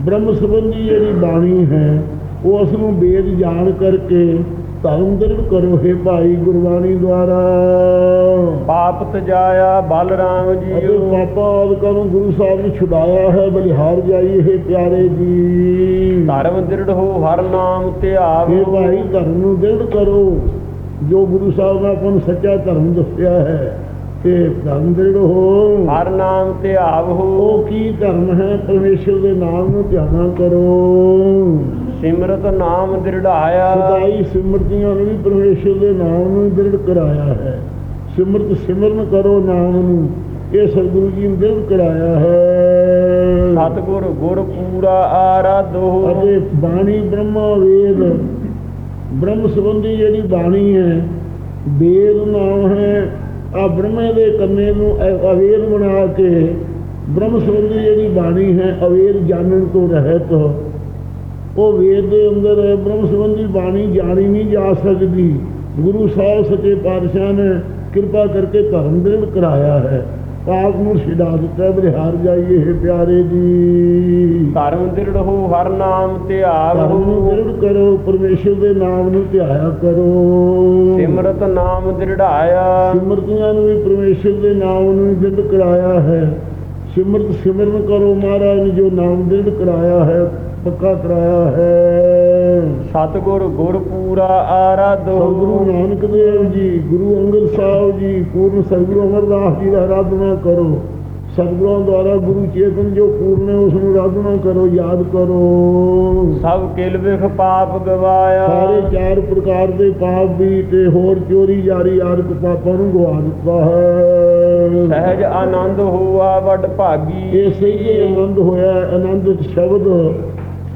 ਬ੍ਰਹਮ ਸੰਬੰਧੀ ਜਿਹੜੀ ਬਾਣੀ ਹੈ ਉਹ ਉਸ ਨੂੰ ਵੇਦ ਜਾਣ ਕਰਕੇ ਧਰਮ ਦ੍ਰਿੜ ਕਰੋ ਹੈ ਭਾਈ ਗੁਰਬਾਣੀ ਦੁਆਰਾ। ਪਾਪ ਤਜਾਇਆ ਬਲਰਾਮ ਜੀਓ ਪਾਪਾ ਨੂੰ ਗੁਰੂ ਸਾਹਿਬ ਨੇ ਛੁਡਾਇਆ ਹੈ ਬਲਿਹਾਰ ਜਾਈਏ ਹੈ ਪਿਆਰੇ ਜੀ। ਧਰਮ ਦ੍ਰਿੜ ਹੋ ਹਰ ਨਾਮ ਧਿਆਵੋ ਭਾਈ ਧਰਮ ਨੂੰ ਦ੍ਰਿੜ ਕਰੋ ਜੋ ਗੁਰੂ ਸਾਹਿਬ ਨੇ ਆਪਾਂ ਨੂੰ ਸੱਚਾ ਧਰਮ ਦੱਸਿਆ ਹੈ। ਤੇ ਦ੍ਰਿੜ ਹੋ। ਹਰ ਨਾਮ ਧਿਆਵੋ ਉਹ ਕੀ ਧਰਮ ਹੈ? ਪਰਮੇਸ਼ਰ ਦੇ ਨਾਮ ਨੂੰ ਧਿਆਨਾ ਕਰੋ। ਸਿਮਰਤ ਨਾਮ ਦ੍ਰਿੜਾਇਆ ਸਦਾਈ ਸਿਮਰਤੀਆਂ ਨੇ ਵੀ ਪਰਮੇਸ਼ਰ ਦੇ ਨਾਮ ਨੂੰ ਦ੍ਰਿੜ ਕਰਾਇਆ ਹੈ। ਸਿਮਰਤ ਸਿਮਰਨ ਕਰੋ ਨਾਮ ਨੂੰ। ਇਹ ਸਤਿਗੁਰੂ ਜੀ ਨੇ ਦ੍ਰਿੜ ਕਰਾਇਆ ਹੈ। ਸਤਿਗੁਰ ਗੁਰ ਪੂਰਾ ਆਰਾਧੋ ਅਤੇ ਬਾਣੀ ਬ੍ਰਹਮਾ ਵੇਦ। ਬ੍ਰਹਮ ਸੰਬੰਧੀ ਜਿਹੜੀ ਬਾਣੀ ਹੈ ਵੇਦ ਨਾਮ ਹੈ ਆ ਬ੍ਰਹਮੇ ਦੇ ਕੰਨੇ ਨੂੰ ਅ- ਅਵੇਦ ਬਣਾ ਕੇ ਬ੍ਰਹਮ ਸੰਬੰਧੀ ਜਿਹੜੀ ਬਾਣੀ ਹੈ ਅਵੇਦ ਜਾਣਨ ਤੋਂ ਰਹਿਤ। ਉਹ ਵੇਦ ਦੇ ਅੰਦਰ ਬ੍ਰਹਮ ਸੰਬੰਧੀ ਬਾਣੀ ਜਾਣੀ ਨਹੀਂ ਜਾ ਸਕਦੀ। ਗੁਰੂ ਸਾਹਿਬ ਸੱਚੇ ਪਾਤਸ਼ਾਹ ਨੇ ਕਿਰਪਾ ਕਰਕੇ ਧਰਮ ਦ੍ਰਿੜ ਕਰਾਇਆ ਹੈ। ਪਾਪ ਨੂੰ ਛਡਾ ਦਿੱਤਾ ਬਲਿਹਾਰ ਜਾਈਏ ਹੈ ਪਿਆਰੇ ਜੀ ਧਰਮ ਦ੍ਰਿੜ ਹੋ ਹਰ ਨਾਮ ਧਿਆਵ ਦ੍ਰਿੜ ਕਰੋ ਪਰਮੇਸ਼ਰ ਦੇ ਨਾਮ ਨੂੰ ਧਿਆਇਆ ਕਰੋ। ਸਿਮਰਤ ਨਾਮ ਦ੍ਰਿੜਾਇਆ। ਸਿਮਰਤੀਆਂ ਨੂੰ ਵੀ ਪਰਮੇਸ਼ਰ ਦੇ ਨਾਮ ਨੂੰ ਦ੍ਰਿੜ ਕਰਾਇਆ ਹੈ। ਸਿਮਰਤ ਸਿਮਰਨ ਕਰੋ ਮਹਾਰਾਜ ਨੇ ਜੋ ਨਾਮ ਦ੍ਰਿੜ ਕਰਾਇਆ ਹੈ ਪੱਕਾ ਕਰਾਇਆ ਹੈ। ਸਤਿਗੁਰ ਗੁਰ ਪੂਰਾ ਆਰਾਧੋ। ਸਤਿਗੁਰੂ ਨਾਨਕ ਦੇਵ ਜੀ ਗੁਰੂ ਅੰਗਦ ਸਾਹਿਬ ਜੀ ਪੂਰਨ ਸਤਿਗੁਰੂ ਅਮਰਦਾਸ ਜੀ ਦਾ ਆਰਾਧਨਾ ਕਰੋ। ਸਤਿਗੁਰਾਂ ਦੁਆਰਾ ਗੁਰੂ ਚੇਤਨ ਜੋ ਪੂਰਨ ਹੈ ਉਸ ਨੂੰ ਆਰਾਧਨਾ ਕਰੋ ਯਾਦ ਕਰੋ। ਸਭ ਕਿਲ ਵਿਖ ਪਾਪ ਗਵਾਇਆ। ਸਾਰੇ ਚਾਰ ਪ੍ਰਕਾਰ ਦੇ ਪਾਪ ਵੀ ਤੇ ਹੋਰ ਚੋਰੀ ਜਾਰੀ ਆਦਿਕ ਪਾਪਾਂ ਨੂੰ ਗਵਾ ਦਿੱਤਾ ਹੈ। ਸਹਿਜ ਆਨੰਦ ਹੋਆ ਵੱਡ ਭਾਗੀ। ਇਹ ਸਹੀ ਆਨੰਦ ਹੋਇਆ ਹੈ, ਆਨੰਦ ਸ਼ਬਦ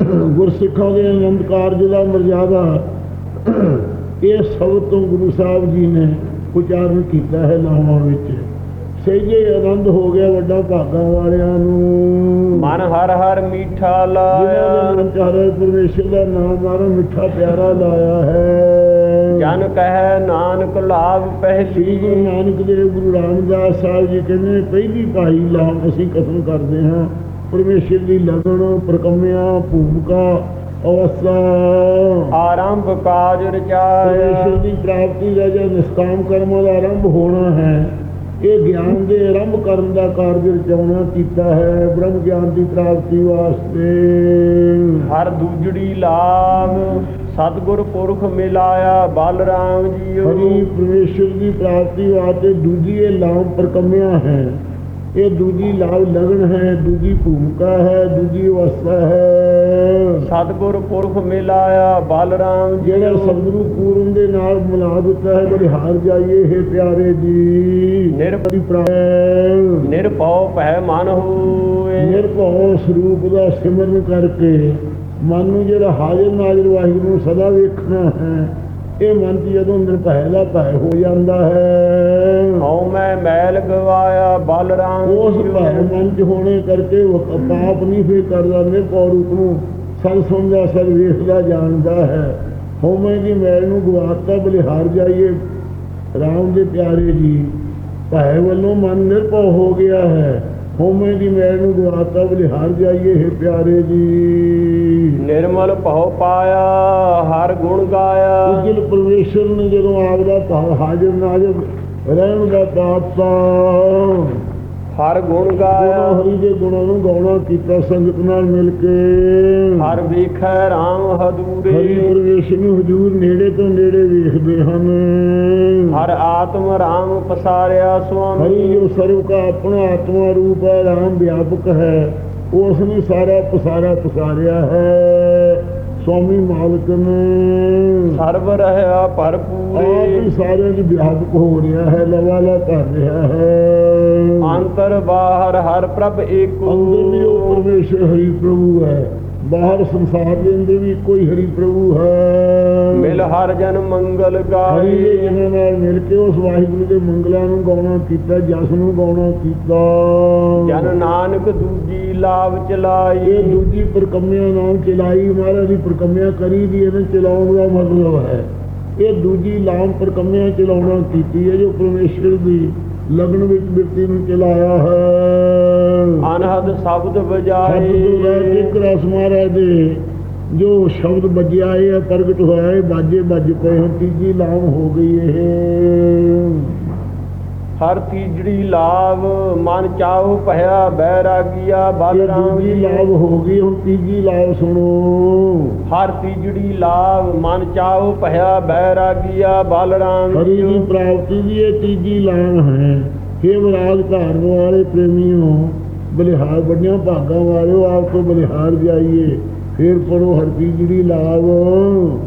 ਗੁਰਸਿੱਖਾਂ ਦੇ ਆਨੰਦ ਕਾਰਜ ਦਾ ਮਰਜ਼ਾਦਾ ਇਹ ਸ਼ਬਦ ਤੋਂ ਗੁਰੂ ਸਾਹਿਬ ਜੀ ਨੇ ਉਚਾਰਨ ਕੀਤਾ ਹੈ ਨਾਮਾਂ ਵਿੱਚ। ਸਹੀ ਆਨੰਦ ਹੋ ਗਿਆ ਵੱਡਾ ਭਾਗਾਂ ਵਾਲਿਆਂ ਨੂੰ। ਮਨ ਹਰ ਹਰ ਮੀਠਾ ਜਿਨ੍ਹਾਂ ਲਾਇਆ ਮਨ ਚਾਰੇ ਪਰਮੇਸ਼ਰ ਦਾ ਨਾਮ ਮਾਰਾ ਮਿੱਠਾ ਪਿਆਰਾ ਲਾਇਆ ਹੈ। ਜਨ ਕਹੈ ਨਾਨਕ ਲਾਭ ਸ੍ਰੀ ਗੁਰੂ ਨਾਨਕ ਦੇਵ ਗੁਰੂ ਰਾਮਦਾਸ ਸਾਹਿਬ ਜੀ ਕਹਿੰਦੇ ਨੇ ਪਹਿਲੀ ਪਾਈ ਲਾਮ ਅਸੀਂ ਕਥਨ ਕਰਦੇ ਹਾਂ। ਪਰਮੇਸ਼ਰ ਦੀ ਲਗਨ ਪ੍ਰਕੰਮਿਆ ਭੂਮਿਕਾ ਅਵਸਥਾ। ਆਰੰਭ ਕਾਜ ਪਰਮੇਸ਼ਰ ਰਚਾਇਆ ਦੀ ਪ੍ਰਾਪਤੀ ਦਾ ਜੋ ਨਿਸ਼ਕਾਮ ਕਰਮਾਂ ਦਾ ਆਰੰਭ ਹੋਣਾ ਹੈ। ਇਹ ਗਿਆਨ ਦੇ ਆਰੰਭ ਕਰਨ ਦਾ ਕਾਰਜ ਰਚਾਉਣਾ ਕੀਤਾ ਹੈ। ਬ੍ਰਹਮ ਗਿਆਨ ਦੀ ਪ੍ਰਾਪਤੀ ਵਾਸਤੇ। ਹਰ ਦੂਜੜੀ ਲਾਭ ਸਤਿਗੁਰ ਪੁਰਖ ਮਿਲਾਇਆ ਬਲਰਾਮ ਹਰੀ ਜੀਓ ਪਰਮੇਸ਼ਰ ਦੀ ਪ੍ਰਾਪਤੀ ਵਾਸਤੇ ਦੂਜੀ ਇਹ ਲਾਭ ਪ੍ਰਕੰਮਿਆ ਹੈ। ਇਹ ਦੂਜੀ ਲਾਭ ਲਗਨ ਹੈ ਦੂਜੀ ਭੂਮਿਕਾ ਹੈ ਦੂਜੀ ਅਵਸਥਾ ਹੈ। ਸਤਿਗੁਰ ਪੁਰਖ ਮਿਲਾਇਆ ਬਲਰਾਮ ਜਿਹੜਾ ਸਤਿਗੁਰੂ ਪੂਰਨ ਦੇ ਨਾਲ ਮਿਲਾ ਦਿੱਤਾ ਹੈ ਬੜੀ ਹਾਰ ਜਾਈਏ ਹੈ ਪਿਆਰੇ ਜੀ। ਨਿਰਭਉ ਪ੍ਰਾਇ ਨਿਰਭਉ ਭੈ ਮਨ ਹੋਏ। ਨਿਰਭਉ ਸਰੂਪ ਦਾ ਸਿਮਰਨ ਕਰਕੇ ਮਨ ਨੂੰ ਜਿਹੜਾ ਹਾਜ਼ਰ ਨਾਜ਼ਰ ਵਾਹਿਗੁਰੂ ਸਦਾ ਵੇਖਣਾ ਹੈ ਇਹ ਮਨ 'ਚ ਜਦੋਂ ਨਿਰਭੈ ਦਾ ਭੈ ਹੋ ਜਾਂਦਾ ਹੈ। ਹਉ ਮੈਂ ਮੈਲ ਗਵਾਇਆ ਬਲਰਾਮ ਉਸ। ਭੈ ਮਨ 'ਚ ਹੋਣੇ ਕਰਕੇ ਉਹ ਪਾਪ ਨਹੀਂ ਫੇ ਕਰਦਾ ਨਿਰਭਉ ਰੂਪ ਨੂੰ ਸਦ ਸੁਣਦਾ ਸਦ ਵੇਖਦਾ ਜਾਣਦਾ ਹੈ। ਹਉਮੈ ਦੀ ਮੈਲ ਨੂੰ ਗਵਾਤਾ ਬਲਿਹਾਰ ਜਾਈਏ। ਰਾਮ ਦੇ ਪਿਆਰੇ ਜੀ ਭੈ ਵੱਲੋਂ ਮਨ ਨਿਰਭਉ ਹੋ ਗਿਆ ਹੈ। ਹਉਮੈ ਦੀ ਮੈਲ ਨੂੰ ਗਵਾਤਾ ਬਲਿਹਾਰ ਜਾਈਏ ਹੈ ਪਿਆਰੇ ਜੀ। ਨਿਰਮਲ ਭਉ ਪਾਇਆ ਹਰ ਗੁਣ ਗਾਇਆ। ਉਜਲ ਪਰਮੇਸ਼ਰ ਨੇ ਜਦੋਂ ਆਪਦਾ ਹਾਜ਼ਰ ਨਾਜ਼ਰ ਰਹਿਣ ਦਾ ਦਾਤਾ ਹਰ ਗੁਣ ਗਾਇਆ। ਹਰੀ ਦੇ ਗੁਣਾਂ ਨੂੰ ਗਾਉਣਾ ਕੀਤਾ ਸੰਗਤ ਨਾਲ ਮਿਲ ਕੇ। ਹਰ ਵੇਖੈ RAM ਹਰੀ ਹਦੂਰੇ ਪ੍ਰਵੇਸ਼ ਨੂੰ ਹਜੂਰ ਨੇੜੇ ਤੋਂ ਨੇੜੇ ਵੇਖਦੇ ਹਨ। ਹਰ ਆਤਮ RAM ਪਸਾਰਿਆ ਹਰੀ ਸੁਆਮੀ ਜੋ ਸਰਵ ਕਾ ਆਪਣਾ ਆਤਮਾ ਰੂਪ ਹੈ ਰਾਮ ਵਿਆਪਕ ਹੈ। ਉਸ ਨੇ ਸਾਰਾ ਪਸਾਰਾ ਪਸਾਰਿਆ ਹੈ। ਸਵਾਮੀ ਮਾਲਕ ਨੇ ਸਰਬ ਰਹਿਆ ਆਪ ਭਰਪੂਰੇ ਹੀ ਸਾਰਿਆਂ ਦੀ ਵਿਆਪਕ ਹੋ ਰਿਹਾ ਹੈ ਲਵਾਲਾ ਕਰ ਰਿਹਾ ਹੈ। ਅੰਤਰ ਬਾਹਰ ਹਰ ਪ੍ਰਭ ਏਕੋ। ਅੰਦਰ ਵੀ ਉਹ ਪਰਮੇਸ਼ਰ ਹਰੀ ਪ੍ਰਭੂ ਹੈ। ਬਾਹਰ ਸੰਸਾਰ ਦੇ ਅੰਦਰ ਵੀ ਕੋਈ ਹਰੀ ਪ੍ਰਭੂ ਹੈ। ਮਿਲ ਹਰ ਜਨ ਮੰਗਲ ਹਰੀ ਗਾਏ ਜਨਾਂ ਨਾਲ ਮਿਲ ਕੇ ਉਸ ਵਾਹਿਗੁਰੂ ਦੇ ਮੰਗਲਾਂ ਨੂੰ ਗਾਉਣਾ ਕੀਤਾ ਜਸ ਨੂੰ ਗਾਉਣਾ ਕੀਤਾ। ਜਨ ਨਾਨਕ ਦੂਜੀ ਲਾਭ ਇਹ ਚਲਾਈ ਦੂਜੀ ਪ੍ਰਕੰਮਿਆ ਨਾਮ ਚਲਾਈ ਮਹਾਰਾਜ ਦੀ ਪ੍ਰਕੰਮਿਆ ਕਰੀ ਦੀ ਇਹਨਾਂ ਚਲਾਉਣ ਦਾ ਮਤਲਬ ਹੈ। ਇਹ ਦੂਜੀ ਲਾਮ ਪ੍ਰਕੰਮਿਆ ਚਲਾਉਣਾ ਕੀਤੀ ਹੈ ਜੋ ਪਰਮੇਸ਼ਰ ਦੀ ਲਗਨ ਵਿੱਚ ਬਿਰਤੀ ਨੂੰ ਚਲਾਇਆ ਹੈ। ਅਨਹਦ ਸ਼ਬਦ ਸਤਿਗੁਰੂ ਬਜਾਏ ਰਾਜਿਕ ਰਸ ਮਹਾਰਾਜ ਦੇ ਜੋ ਸ਼ਬਦ ਵੱਜਿਆ ਇਹ ਪ੍ਰਗਟ ਹੋਇਆ ਇਹ ਬਾਜੇ ਵੱਜ ਪਏ ਹਨ ਤੀਜੀ ਲਾਮ ਹੋ ਗਈ ਇਹ। ਹਰ ਤੀਜੜੀ ਲਾਭ ਮਨ ਚਾਹੋ ਭਇਆ ਬੈਰਾਗੀਆ ਇਹ ਬਲਰਾਮ ਦੂਜੀ ਜੀ। ਲਾਭ ਹੋ ਗਈ ਹੁਣ ਤੀਜੀ ਲਾਭ ਸੁਣੋ। ਹਰ ਤੀਜੜੀ ਲਾਭ ਮਨ ਚਾਹੋ ਭਇਆ ਬੈਰਾਗੀਆ ਬਲਰਾਮ ਹਰੀ ਜੀ। ਦੀ ਪ੍ਰਾਪਤੀ ਦੀ ਇਹ ਤੀਜੀ ਲਾਮ ਹੈ। हे ਵਿਰਾਜ ਘਰ ਵਾਲੇ ਪ੍ਰੇਮੀਓ ਬਲਿਹਾਰ ਵੱਡੀਆਂ ਭਾਗਾਂ ਵਾਲਿਓ ਆਪ ਤੋਂ ਬਲਿਹਾਰ ਜਾਈਏ ਫਿਰ ਪੜੋ ਹਰ ਤੀਜੜੀ ਲਾਭ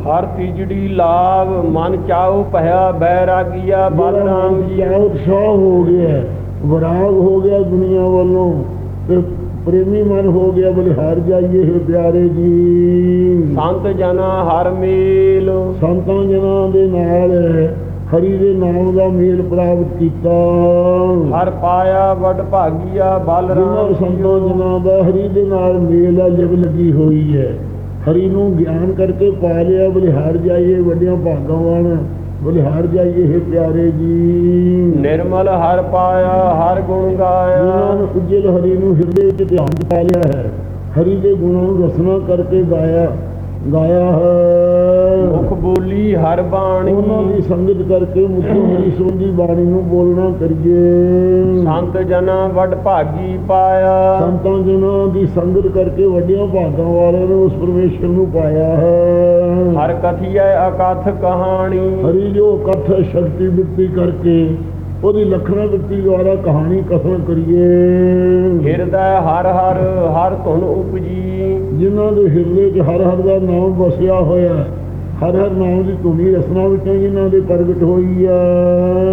ਹਰ ਤੀਜੜੀ ਲਾਭ ਮਨ ਚਾਹੋ ਭਇਆ ਬੈਰਾਗੀਆ ਬਲਰਾਮ ਜੀ। ਜਿਹੜਾ ਉਤਸ਼ਾਹ ਹੋ ਗਿਆ ਵਿਰਾਗ ਹੋ ਗਿਆ ਦੁਨੀਆ ਵੱਲੋਂ ਤੇ ਪ੍ਰੇਮੀ ਮਨ ਹੋ ਗਿਆ ਬਲਿਹਾਰ ਜਾਈਏ ਹੈ ਪਿਆਰੇ ਜੀ। ਸੰਤ ਜਨਾ ਹਰ ਮੇਲ। ਸੰਤਾਂ ਜਨਾਂ ਦੇ ਨਾਲ ਹਰੀ ਦੇ ਨਾਮ ਦਾ ਮੇਲ ਪ੍ਰਾਪਤ ਕੀਤਾ। ਹਰ ਪਾਇਆ ਵੱਡ ਭਾਗੀਆ ਜਿਨ੍ਹਾਂ ਬਲਰਾਮ ਸੰਤਾਂ ਜਨਾਂ ਦਾ ਹਰੀ ਦੇ ਨਾਲ ਮੇਲ ਆ ਜਬ ਲੱਗੀ ਹੋਈ ਹੈ। ਹਰੀ ਨੂੰ ਗਿਆਨ ਕਰਕੇ ਪਾ ਲਿਆ ਬਲਿਹਾਰ ਜਾਈਏ ਵੱਡੀਆਂ ਭਾਗਾਂ ਬਲਿਹਾਰ ਜਾਈਏ ਹੈ ਪਿਆਰੇ ਜੀ। ਨਿਰਮਲ ਹਰ ਪਾਇਆ ਹਰ ਗੁਣ ਜਿਨ੍ਹਾਂ ਗਾਇਆ ਨੇ ਉਜਲ ਹਰੀ ਨੂੰ ਹਿਰਦੇ ਵਿੱਚ ਧਿਆਨ ਪਾ ਲਿਆ ਹੈ ਹਰੀ ਦੇ ਗੁਣਾਂ ਨੂੰ ਰਸਨਾ ਕਰਕੇ ਗਾਇਆ। ਗਾਇਆ ਹੈ। ਮੁਖ ਬੋਲੀ ਹਰ ਬਾਣੀ। ਉਹਨਾਂ ਦੀ ਸੰਗਤ ਕਰਕੇ ਮੁਖੀ ਹਰੀ ਸੰਬੰਧੀ ਬਾਣੀ ਨੂੰ ਬੋਲਣਾ ਕਰੀਏ। ਸੰਤ ਜਨਾ ਵੱਡ ਭਾਗੀ ਪਾਇਆ। ਸੰਤਾਂ ਜਨਾਂ ਦੀ ਸੰਗਤ ਕਰਕੇ ਵੱਡੀਆਂ ਭਾਗਾਂ ਵਾਲਿਆਂ ਨੇ ਉਸ ਪਰਮੇਸ਼ਰ ਨੂੰ ਪਾਇਆ ਹੈ। ਹਰ ਕਥੀਐ ਅਕਥ ਕਹਾਣੀ। ਹਰੀ ਜੋ ਕਥ ਸ਼ਕਤੀ ਬਿਰਤੀ ਕਰਕੇ ਉਹਦੀ ਲਖਣਾ ਬਿਰਤੀ ਦੁਆਰਾ ਕਹਾਣੀ ਕਥਨ ਕਰੀਏ। ਹਿਰਦੈ ਹਰ ਹਰ ਹਰ ਧੁਨ ਉਪਜੀ। ਜਿਨ੍ਹਾਂ ਦੇ ਹਿਰਦੇ 'ਚ ਹਰ ਹਰ ਦਾ ਨਾਮ ਵਸਿਆ ਹੋਇਆ। ਹਰ ਹਰ ਨਾਮ ਦੀ ਧੁਨੀ ਰਸਨਾ ਵਿੱਚੋਂ ਜਿਨ੍ਹਾਂ ਦੇ ਪ੍ਰਗਟ ਹੋਈ ਹੈ।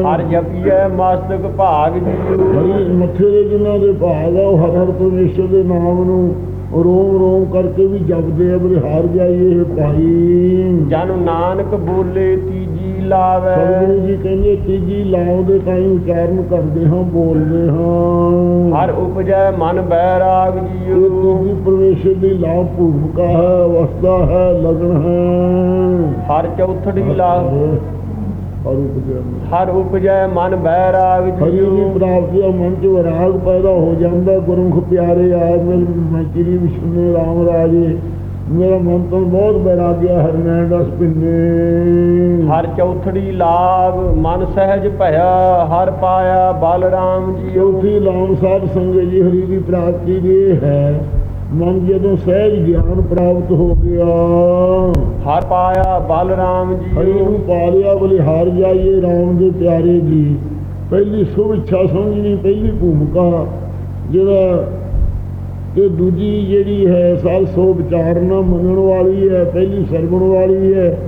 ਹਰ ਜਪੀਐ ਮਸਤਕ ਭਾਗ ਹਰੀ ਮੱਥੇ ਦੇ ਜਿਨ੍ਹਾਂ ਦੇ ਭਾਗ ਆ ਉਹ ਹਰ ਹਰ ਪਰਮੇਸ਼ਰ ਦੇ ਨਾਮ ਨੂੰ ਰੋਮ ਰੋਮ ਕਰਕੇ ਵੀ ਜਪਦੇ ਆ ਬਲਿਹਾਰ ਜਾਈਏ ਇਹ ਭਾਈ। ਜਨ ਨਾਨਕ ਬੋਲੇ ਤੀਜੀ ਲਾਵੈ। ਸਤਿਗੁਰੂ ਜੀ ਕਹਿੰਦੇ ਤੀਜੀ ਲਾਉ ਦੇ ਤਾਈਂ ਉਚਾਰਨ ਕਰਦੇ ਹਾਂ ਬੋਲਦੇ ਹਾਂ। ਹਰ ਉਪਜੈ ਮਨ ਬੈਰਾਗ ਜੀਉ। ਤੀਜੀ ਪਰਮੇਸ਼ਰ ਦੀ ਲਾਉ ਭੂਮਿਕਾ ਹੈ ਅਵਸਥਾ ਹੈ ਲਗਨ ਹੈ। ਹਰ ਚੌਥੜੀ ਲਾ ਹਰ ਉਪਜੈ ਹਰ ਉਪਜੈ ਮਨ। ਬੈਰਾਗ ਹਰੀ ਦੀ ਜੀਉ। ਪ੍ਰਾਪਤੀ ਦਾ ਮਨ ਚ ਵਿਰਾਗ ਪੈਦਾ ਹੋ ਜਾਂਦਾ ਗੁਰਮੁਖ ਪਿਆਰੇ ਆਏ ਮੈਂ ਚਿਰੀ ਵਿਸ਼ਨੂੰ ਰਾਮ ਰਾਜੇ ਮੇਰਾ ਮਨ ਤੋਂ ਬਹੁਤ ਬੈਰਾਗਿਆ ਹਰਨੈਣ ਰਸ ਪਿੰਨੇ ਹਰ ਚੌਥੜੀ ਲਾਗ ਮਨ ਸਹਿਜ ਭਇਆ ਹਰ ਪਾਇਆ ਬਲ ਰਾਮ ਜੀਉ ਚੌਥੀ ਲਾਮ ਸਾਧ ਸੰਗਤ ਜੀ ਹਰੀ ਦੀ ਪ੍ਰਾਪਤੀ ਦੀ ਹੈ। ਮਨ ਜਦੋਂ ਸਹਿਜ ਗਿਆਨ ਪ੍ਰਾਪਤ ਹੋ ਗਿਆ। ਹਰ ਪਾਇਆ ਬਲ ਰਾਮ ਹਰੀ ਨੂੰ ਪਾ ਲਿਆ ਬਲਿਹਾਰ ਜਾਈਏ ਰਾਮ ਦੇ ਪਿਆਰੇ ਜੀ। ਪਹਿਲੀ ਸੁਭ ਇੱਛਾ ਸਮਝਣੀ ਪਹਿਲੀ ਭੂਮਿਕਾ ਜਿਹੜਾ ਤੇ ਦੂਜੀ ਜਿਹੜੀ ਹੈ, ਸਾਲ ਸੋ ਵਿਚਾਰਨਾ ਮੰਨਣ ਵਾਲੀ ਹੈ, ਪਹਿਲੀ ਸਰਵਣ ਵਾਲੀ ਹੈ,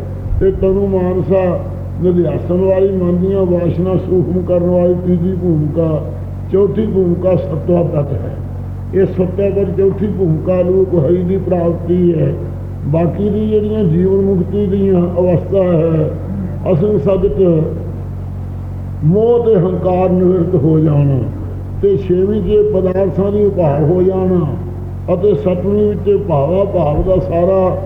ਤੇ ਤਨੂ ਮਾਨਸਾ ਨਿਧਿਆਸਨ ਵਾਲੀ ਮਨ ਦੀਆਂ ਵਾਸ਼ਨਾ ਸੂਖਮ ਕਰਨ ਵਾਲੀ ਤੀਜੀ ਭੂਮਿਕਾ, ਚੌਥੀ ਭੂਮਿਕਾ ਸਤਵਾਪਤ ਹੈ। ਇਹ ਸਤਵਾਪਤ ਚੌਥੀ ਭੂਮਿਕਾ ਲੋਕ ਹਰੀ ਦੀ ਪ੍ਰਾਪਤੀ ਹੈ। ਬਾਕੀ ਦੀ ਜਿਹੜੀਆਂ ਜੀਵਨ ਮੁਕਤੀ ਦੀਆਂ ਅਵਸਥਾ ਹੈ ਅਸਲ ਸਗਤ ਮੋਹ ਤੇ ਹੰਕਾਰ ਨਿਵਰਤ ਹੋ ਜਾਣਾ। ਤੇ ਛੇਵੀਂ ਜੇ ਪਦਾਰਥਾਂ ਦੀ ਉਭਾਵ ਹੋ ਜਾਣਾ ਅਤੇ ਸਤਵੀਂ ਵਿੱਚ ਭਾਵਾ ਭਾਵ ਦਾ ਸਾਰਾ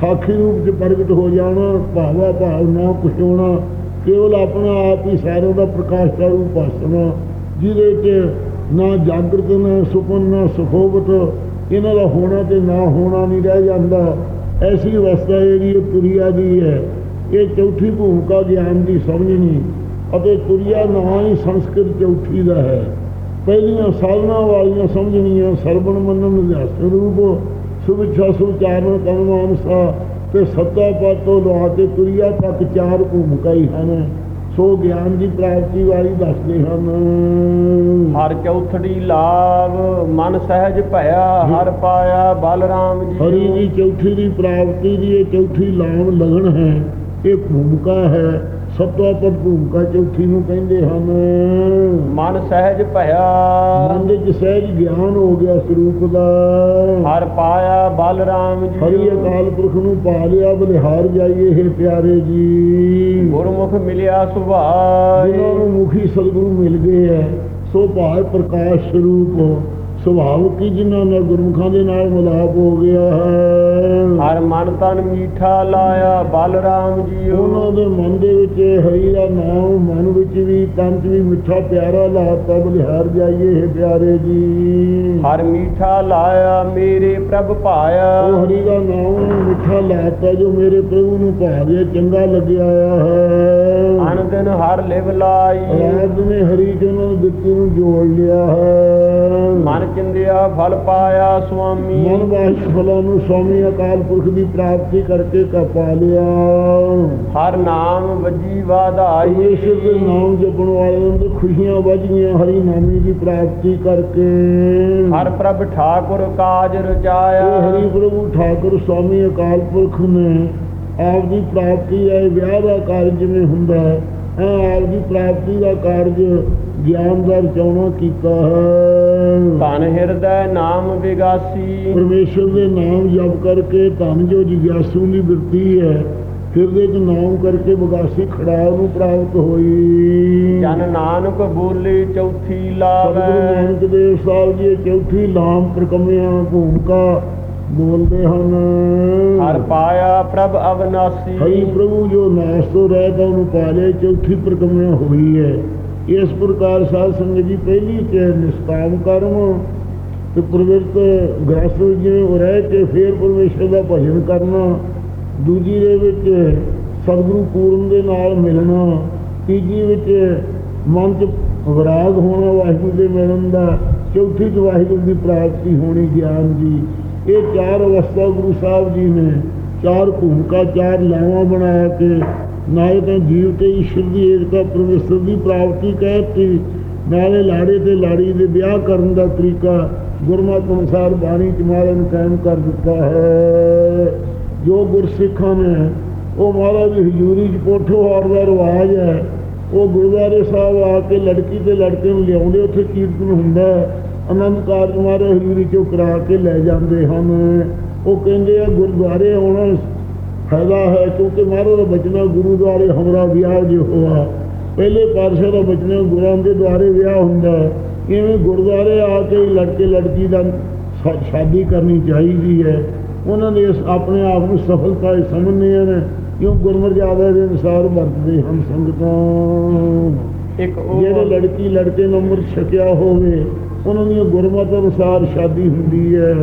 ਸਾਖੀ ਰੂਪ ਚ ਪ੍ਰਗਟ ਹੋ ਜਾਣਾ, ਭਾਵਾ ਭਾਵ ਨਾ ਕੁਛ ਹੋਣਾ ਕੇਵਲ ਆਪਣਾ ਆਪ ਹੀ ਸਾਰਿਆਂ ਦਾ ਪ੍ਰਕਾਸ਼ ਦਾ ਰੂਪ ਭਾਸਣਾ ਜਿਹਦੇ ਚ ਨਾ ਜਾਗਰਤ, ਨਾ ਸੁਪਨ, ਨਾ ਸੁਖੋਬਤ ਇਹਨਾਂ ਦਾ ਹੋਣਾ ਤੇ ਨਾ ਹੋਣਾ ਨਹੀਂ ਰਹਿ ਜਾਂਦਾ। ਐਸੀ ਅਵਸਥਾ ਜਿਹੜੀ ਇਹ ਤੁਰਿਆ ਦੀ ਹੈ। ਇਹ ਚੌਥੀ ਭੂਮਿਕਾ ਗਿਆਨ ਦੀ ਸਮਝਣੀ ਅਤੇ ਤੁਰਿਆ ਨਾਂ ਹੀ ਸੰਸਕ੍ਰਿਤ ਚੌਥੀ ਦਾ ਹੈ। ਪਹਿਲੀਆਂ ਸਾਧਨਾ ਵਾਲੀਆਂ ਸਮਝਣੀਆਂ ਸਰਵਣ ਮੰਨਣ ਨਿਧਿਆਸਨ ਰੂਪ ਸੁਵਿਛਾ ਸੁਚਾਰਨ ਕਰਮ ਅਨਸਾ ਤੇ ਸੱਤਾ ਪਦ ਤੋਂ ਲਵਾ ਕੇ ਤੁਰਿਆ ਤੱਕ ਚਾਰ ਭੂਮਿਕਾ ਹੀ ਹਨ। ਸੋ ਗਿਆਨ ਦੀ ਪ੍ਰਾਪਤੀ ਵਾਲੀ ਦੱਸਦੇ ਹਨ। ਹਰ ਚੌਥੜੀ ਲਾਗ ਮਨ ਸਹਿਜ ਭਇਆ ਹਰ ਪਾਇਆ ਬਲ ਰਾਮ ਹਰੀ ਦੀ ਚੌਥੀ ਦੀ ਪ੍ਰਾਪਤੀ ਦੀ ਇਹ ਚੌਥੀ ਲਾਮ ਲਗਨ ਹੈ ਇਹ ਭੂਮਿਕਾ ਹੈ। ਸਤਵਾਪਤ ਭੂਮਿਕਾ ਚੌਥੀ ਨੂੰ ਕਹਿੰਦੇ ਹਨ। ਮਨ ਸਹਿਜ ਭਇਆ। ਮਨ ਦੇ ਵਿੱਚ ਸਹਿਜ ਗਿਆਨ ਹੋ ਗਿਆ ਸਰੂਪ ਦਾ। ਹਰ ਪਾਇਆ ਬਲ ਰਾਮ ਹਰੀ ਅਕਾਲ ਪੁਰਖ ਨੂੰ ਪਾ ਲਿਆ ਬਲਿਹਾਰ ਜਾਈਏ ਹੈ ਪਿਆਰੇ ਜੀ। ਗੁਰਮੁਖ ਮਿਲਿਆ ਜਿਨ੍ਹਾਂ ਸੁਭਾਏ ਨੂੰ ਮੁਖੀ ਸਤਿਗੁਰੂ ਮਿਲ ਗਏ ਹੈ ਸੋ ਭਾਵ ਪ੍ਰਕਾਸ਼ ਸਰੂਪ ਸੁਭਾਵ ਕੀ ਜਿਨ੍ਹਾਂ ਨਾਲ ਗੁਰਮੁਖਾਂ ਦੇ ਨਾਲ ਮਿਲਾਪ ਹੋ ਗਿਆ ਹੈ? ਹਰ ਮਨ ਤਨ ਮੀਠਾ ਲਾਇਆ ਬਲ ਰਾਮ ਉਹਨਾਂ ਦੇ ਮਨ ਦੇ ਵਿੱਚ ਹਰੀ ਦਾ ਨਾਮ ਮਨ ਵਿੱਚ ਵੀ ਤਨ 'ਚ ਵੀ ਮਿੱਠਾ ਪਿਆਰਾ ਲਾਤਾ ਬਲਿਹਾਰ ਜਾਈਏ ਹੈ ਪਿਆਰੇ ਜੀ। ਹਰ ਮੀਠਾ ਲਾਇਆ ਮੇਰੇ ਪ੍ਰਭ ਭਾਇਆ ਉਹ ਹਰੀ ਦਾ ਨਾਮ ਮਿੱਠਾ ਲਾਤਾ ਜੋ ਮੇਰੇ ਪ੍ਰਭੂ ਨੂੰ ਭਾਵੇ ਚੰਗਾ ਲੱਗਿਆ ਹੈ। ਅਨ ਦਿਨ ਹਰ ਲਿਵ ਲਾਈ। ਰਾਤ ਨੇ ਹਰੀ ਜੀ ਨੂੰ ਦਿੱਤੀ ਨੂੰ ਜੋੜ ਲਿਆ ਹੈ। ਮਨ ਚਿੰਦਿਆ ਫਲ ਪਾਇਆ ਸੁਆਮੀ। ਮਨ ਵਾਸ ਫਲਾਂ ਨੂੰ ਸਵਾਮੀ ਅਕਾਲ ਪੁਰਖ ਦੀ ਪ੍ਰਾਪਤੀ ਕਰਕੇ ਕਪਾ ਲਿਆ। ਹਰ ਨਾਮ ਵੱਜੀ ਵਾਧਾਈ। ਪਰਮੇਸ਼ਰ ਦੇ ਨਾਮ ਜਪਣ ਵਾਲਿਆਂ ਨੂੰ ਖੁਸ਼ੀਆਂ ਵੱਜੀਆਂ ਹਰੀ ਨਾਮੀ ਦੀ ਪ੍ਰਾਪਤੀ ਕਰਕੇ। ਹਰ ਪ੍ਰਭ ਠਾਕੁਰ ਕਾਜ ਰਚਾਇਆ। ਹਰੀ ਪ੍ਰਭੂ ਠਾਕੁਰ ਸਵਾਮੀ ਅਕਾਲ ਪੁਰਖ ਨੇ ਆਪ ਦੀ ਪ੍ਰਾਪਤੀ ਹੈ ਵਿਆਹ ਦਾ ਕਾਰਜ ਜਿਵੇਂ ਹੁੰਦਾ ਹੈ ਐਂ ਆਪ ਦੀ ਪ੍ਰਾਪਤੀ ਦਾ ਕਾਰਜ ਗਿਆਨ ਦਾ ਰਚਾਉਣਾ ਕੀਤਾ ਹੈ। ਧਨ ਹਿਰਦੈ ਨਾਮ ਵਿਗਾਸੀ। ਪਰਮੇਸ਼ਰ ਦੇ ਨਾਮ ਜਪ ਕਰਕੇ ਧਨ ਜੋ ਜਿਗਿਆਸੂ ਦੀ ਬਿਰਤੀ ਹੈ ਹਿਰਦੇ 'ਚ ਨਾਮ ਕਰਕੇ ਬਗਾਸੀ ਖੜਾਉ ਨੂੰ ਪ੍ਰਾਪਤ ਹੋਈ। ਜਨ ਨਾਨਕ ਬੋਲੇ ਚੌਥੀ ਸਤਿਗੁਰੂ ਲਾਵੈ ਨਾਨਕ ਦੇਵ ਸਾਹਿਬ ਜੀ ਇਹ ਚੌਥੀ ਲਾਮ ਪ੍ਰਕਮਿਆ ਭੂਮਿਕਾ ਬੋਲਦੇ ਹਨ। ਹਰ ਪਾਇਆ ਪ੍ਰਭ ਅਵਨਾਸੀ। ਹਰੀ ਪ੍ਰਭੂ ਜੋ ਨਾਸ ਤੋਂ ਰਹਿਤ ਉਹਨੂੰ ਪਾਲੇ ਚੌਥੀ ਪ੍ਰਕਮਣਾ ਹੋਈ ਹੈ। ਇਸ ਪ੍ਰਕਾਰ ਸਾਧ ਸੰਗਤ ਜੀ ਪਹਿਲੀ ਚ ਨਿਸ਼ਕਾਮ ਕਰਮ ਤੇ ਪ੍ਰਵਿਰਤ ਗ੍ਰਸਤ ਜਿਵੇਂ ਉਹ ਰਹਿ ਕੇ ਫੇਰ ਪਰਮੇਸ਼ਰ ਦਾ ਭਜਨ ਕਰਨਾ ਦੂਜੀ ਦੇ ਵਿੱਚ ਸਤਿਗੁਰੂ ਪੂਰਨ ਦੇ ਨਾਲ ਮਿਲਣਾ ਤੀਜੀ ਵਿੱਚ ਮਨ ਚ ਵਿਰਾਗ ਹੋਣਾ ਵਾਹਿਗੁਰੂ ਦੇ ਮਿਲਣ ਦਾ ਚੌਥੀ ਚ ਵਾਹਿਗੁਰੂ ਦੀ ਪ੍ਰਾਪਤੀ ਹੋਣੀ ਗਿਆਨ ਦੀ ਇਹ ਚਾਰ ਅਵਸਥਾ ਗੁਰੂ ਸਾਹਿਬ ਜੀ ਨੇ, ਚਾਰ ਭੂਮਿਕਾ, ਚਾਰ ਲਾਵਾਂ ਬਣਾ ਕੇ, ਨਾਲੇ ਤਾਂ ਜੀਵ ਤੇ ਈਸ਼ਵਰ ਦੀ ਏਕਤਾ, ਪਰਮੇਸ਼ਰ ਦੀ ਪ੍ਰਾਪਤੀ ਕਹਿਤੀ। ਨਾਲੇ ਲਾੜੇ ਤੇ ਲਾੜੀ ਦੇ ਵਿਆਹ ਕਰਨ ਦਾ ਤਰੀਕਾ ਗੁਰਮਤ ਅਨੁਸਾਰ ਬਾਣੀ ਚ ਮਹਾਰਾਜ ਨੂੰ ਕਾਇਮ ਕਰ ਦਿੱਤਾ ਹੈ। ਜੋ ਗੁਰਸਿੱਖਾਂ ਨੇ, ਉਹ ਮਹਾਰਾਜ ਦੀ ਹਜ਼ੂਰੀ ਚ ਪੋਠੋ ਹਾਰ ਦਾ ਰਿਵਾਜ ਹੈ। ਉਹ ਗੁਰਦੁਆਰੇ ਸਾਹਿਬ ਆ ਕੇ ਲੜਕੀ ਤੇ ਲੜਕੇ ਨੂੰ ਲਿਆਉਂਦੇ, ਉੱਥੇ ਕੀਰਤਨ ਹੁੰਦਾ ਹੈ। ਆਨੰਦ ਕਾਰਜ ਮਾਰੇ ਹਜ਼ੂਰੀ ਚੋਂ ਕਰਾ ਕੇ ਲੈ ਜਾਂਦੇ ਹਨ। ਉਹ ਕਹਿੰਦੇ ਆ ਗੁਰਦੁਆਰੇ ਆਉਣਾ ਫਾਇਦਾ ਹੈ ਕਿਉਂਕਿ ਮਹਾਰਾਜ ਦਾ ਬਚਨਾ ਗੁਰੂ ਦੁਆਰੇ ਹਮਰਾ ਵਿਆਹ ਜੋ ਹੋਆ। ਪਹਿਲੇ ਪਾਤਸ਼ਾਹ ਦਾ ਬਚਨਾ ਗੁਰਾਂ ਦੇ ਦੁਆਰੇ ਵਿਆਹ ਹੁੰਦਾ। ਇਵੇਂ ਗੁਰਦੁਆਰੇ ਆ ਕੇ ਲੜਕੇ ਲੜਕੀ ਦਾ ਸ਼ਾਦੀ ਕਰਨੀ ਚਾਹੀਦੀ ਹੈ। ਉਹਨਾਂ ਨੇ ਇਸ ਆਪਣੇ ਆਪ ਨੂੰ ਸਫਲਤਾ ਹੀ ਸਮਝਦੇ ਹਨ ਕਿਉਂ ਗੁਰਮਰਜ਼ਾਦਾ ਦੇ ਅਨੁਸਾਰ ਵਰਤਦੇ ਹਨ ਸੰਗਤਾਂ। ਇੱਕ ਉਹ ਜਿਹੜੇ ਲੜਕੀ ਲੜਕੇ ਨੂੰ ਅੰਮ੍ਰਿਤ ਛਕਿਆ ਹੋਵੇ ਉਹਨਾਂ ਦੀਆਂ ਗੁਰਮਤਿ ਅਨੁਸਾਰ ਸ਼ਾਦੀ ਹੁੰਦੀ ਹੈ।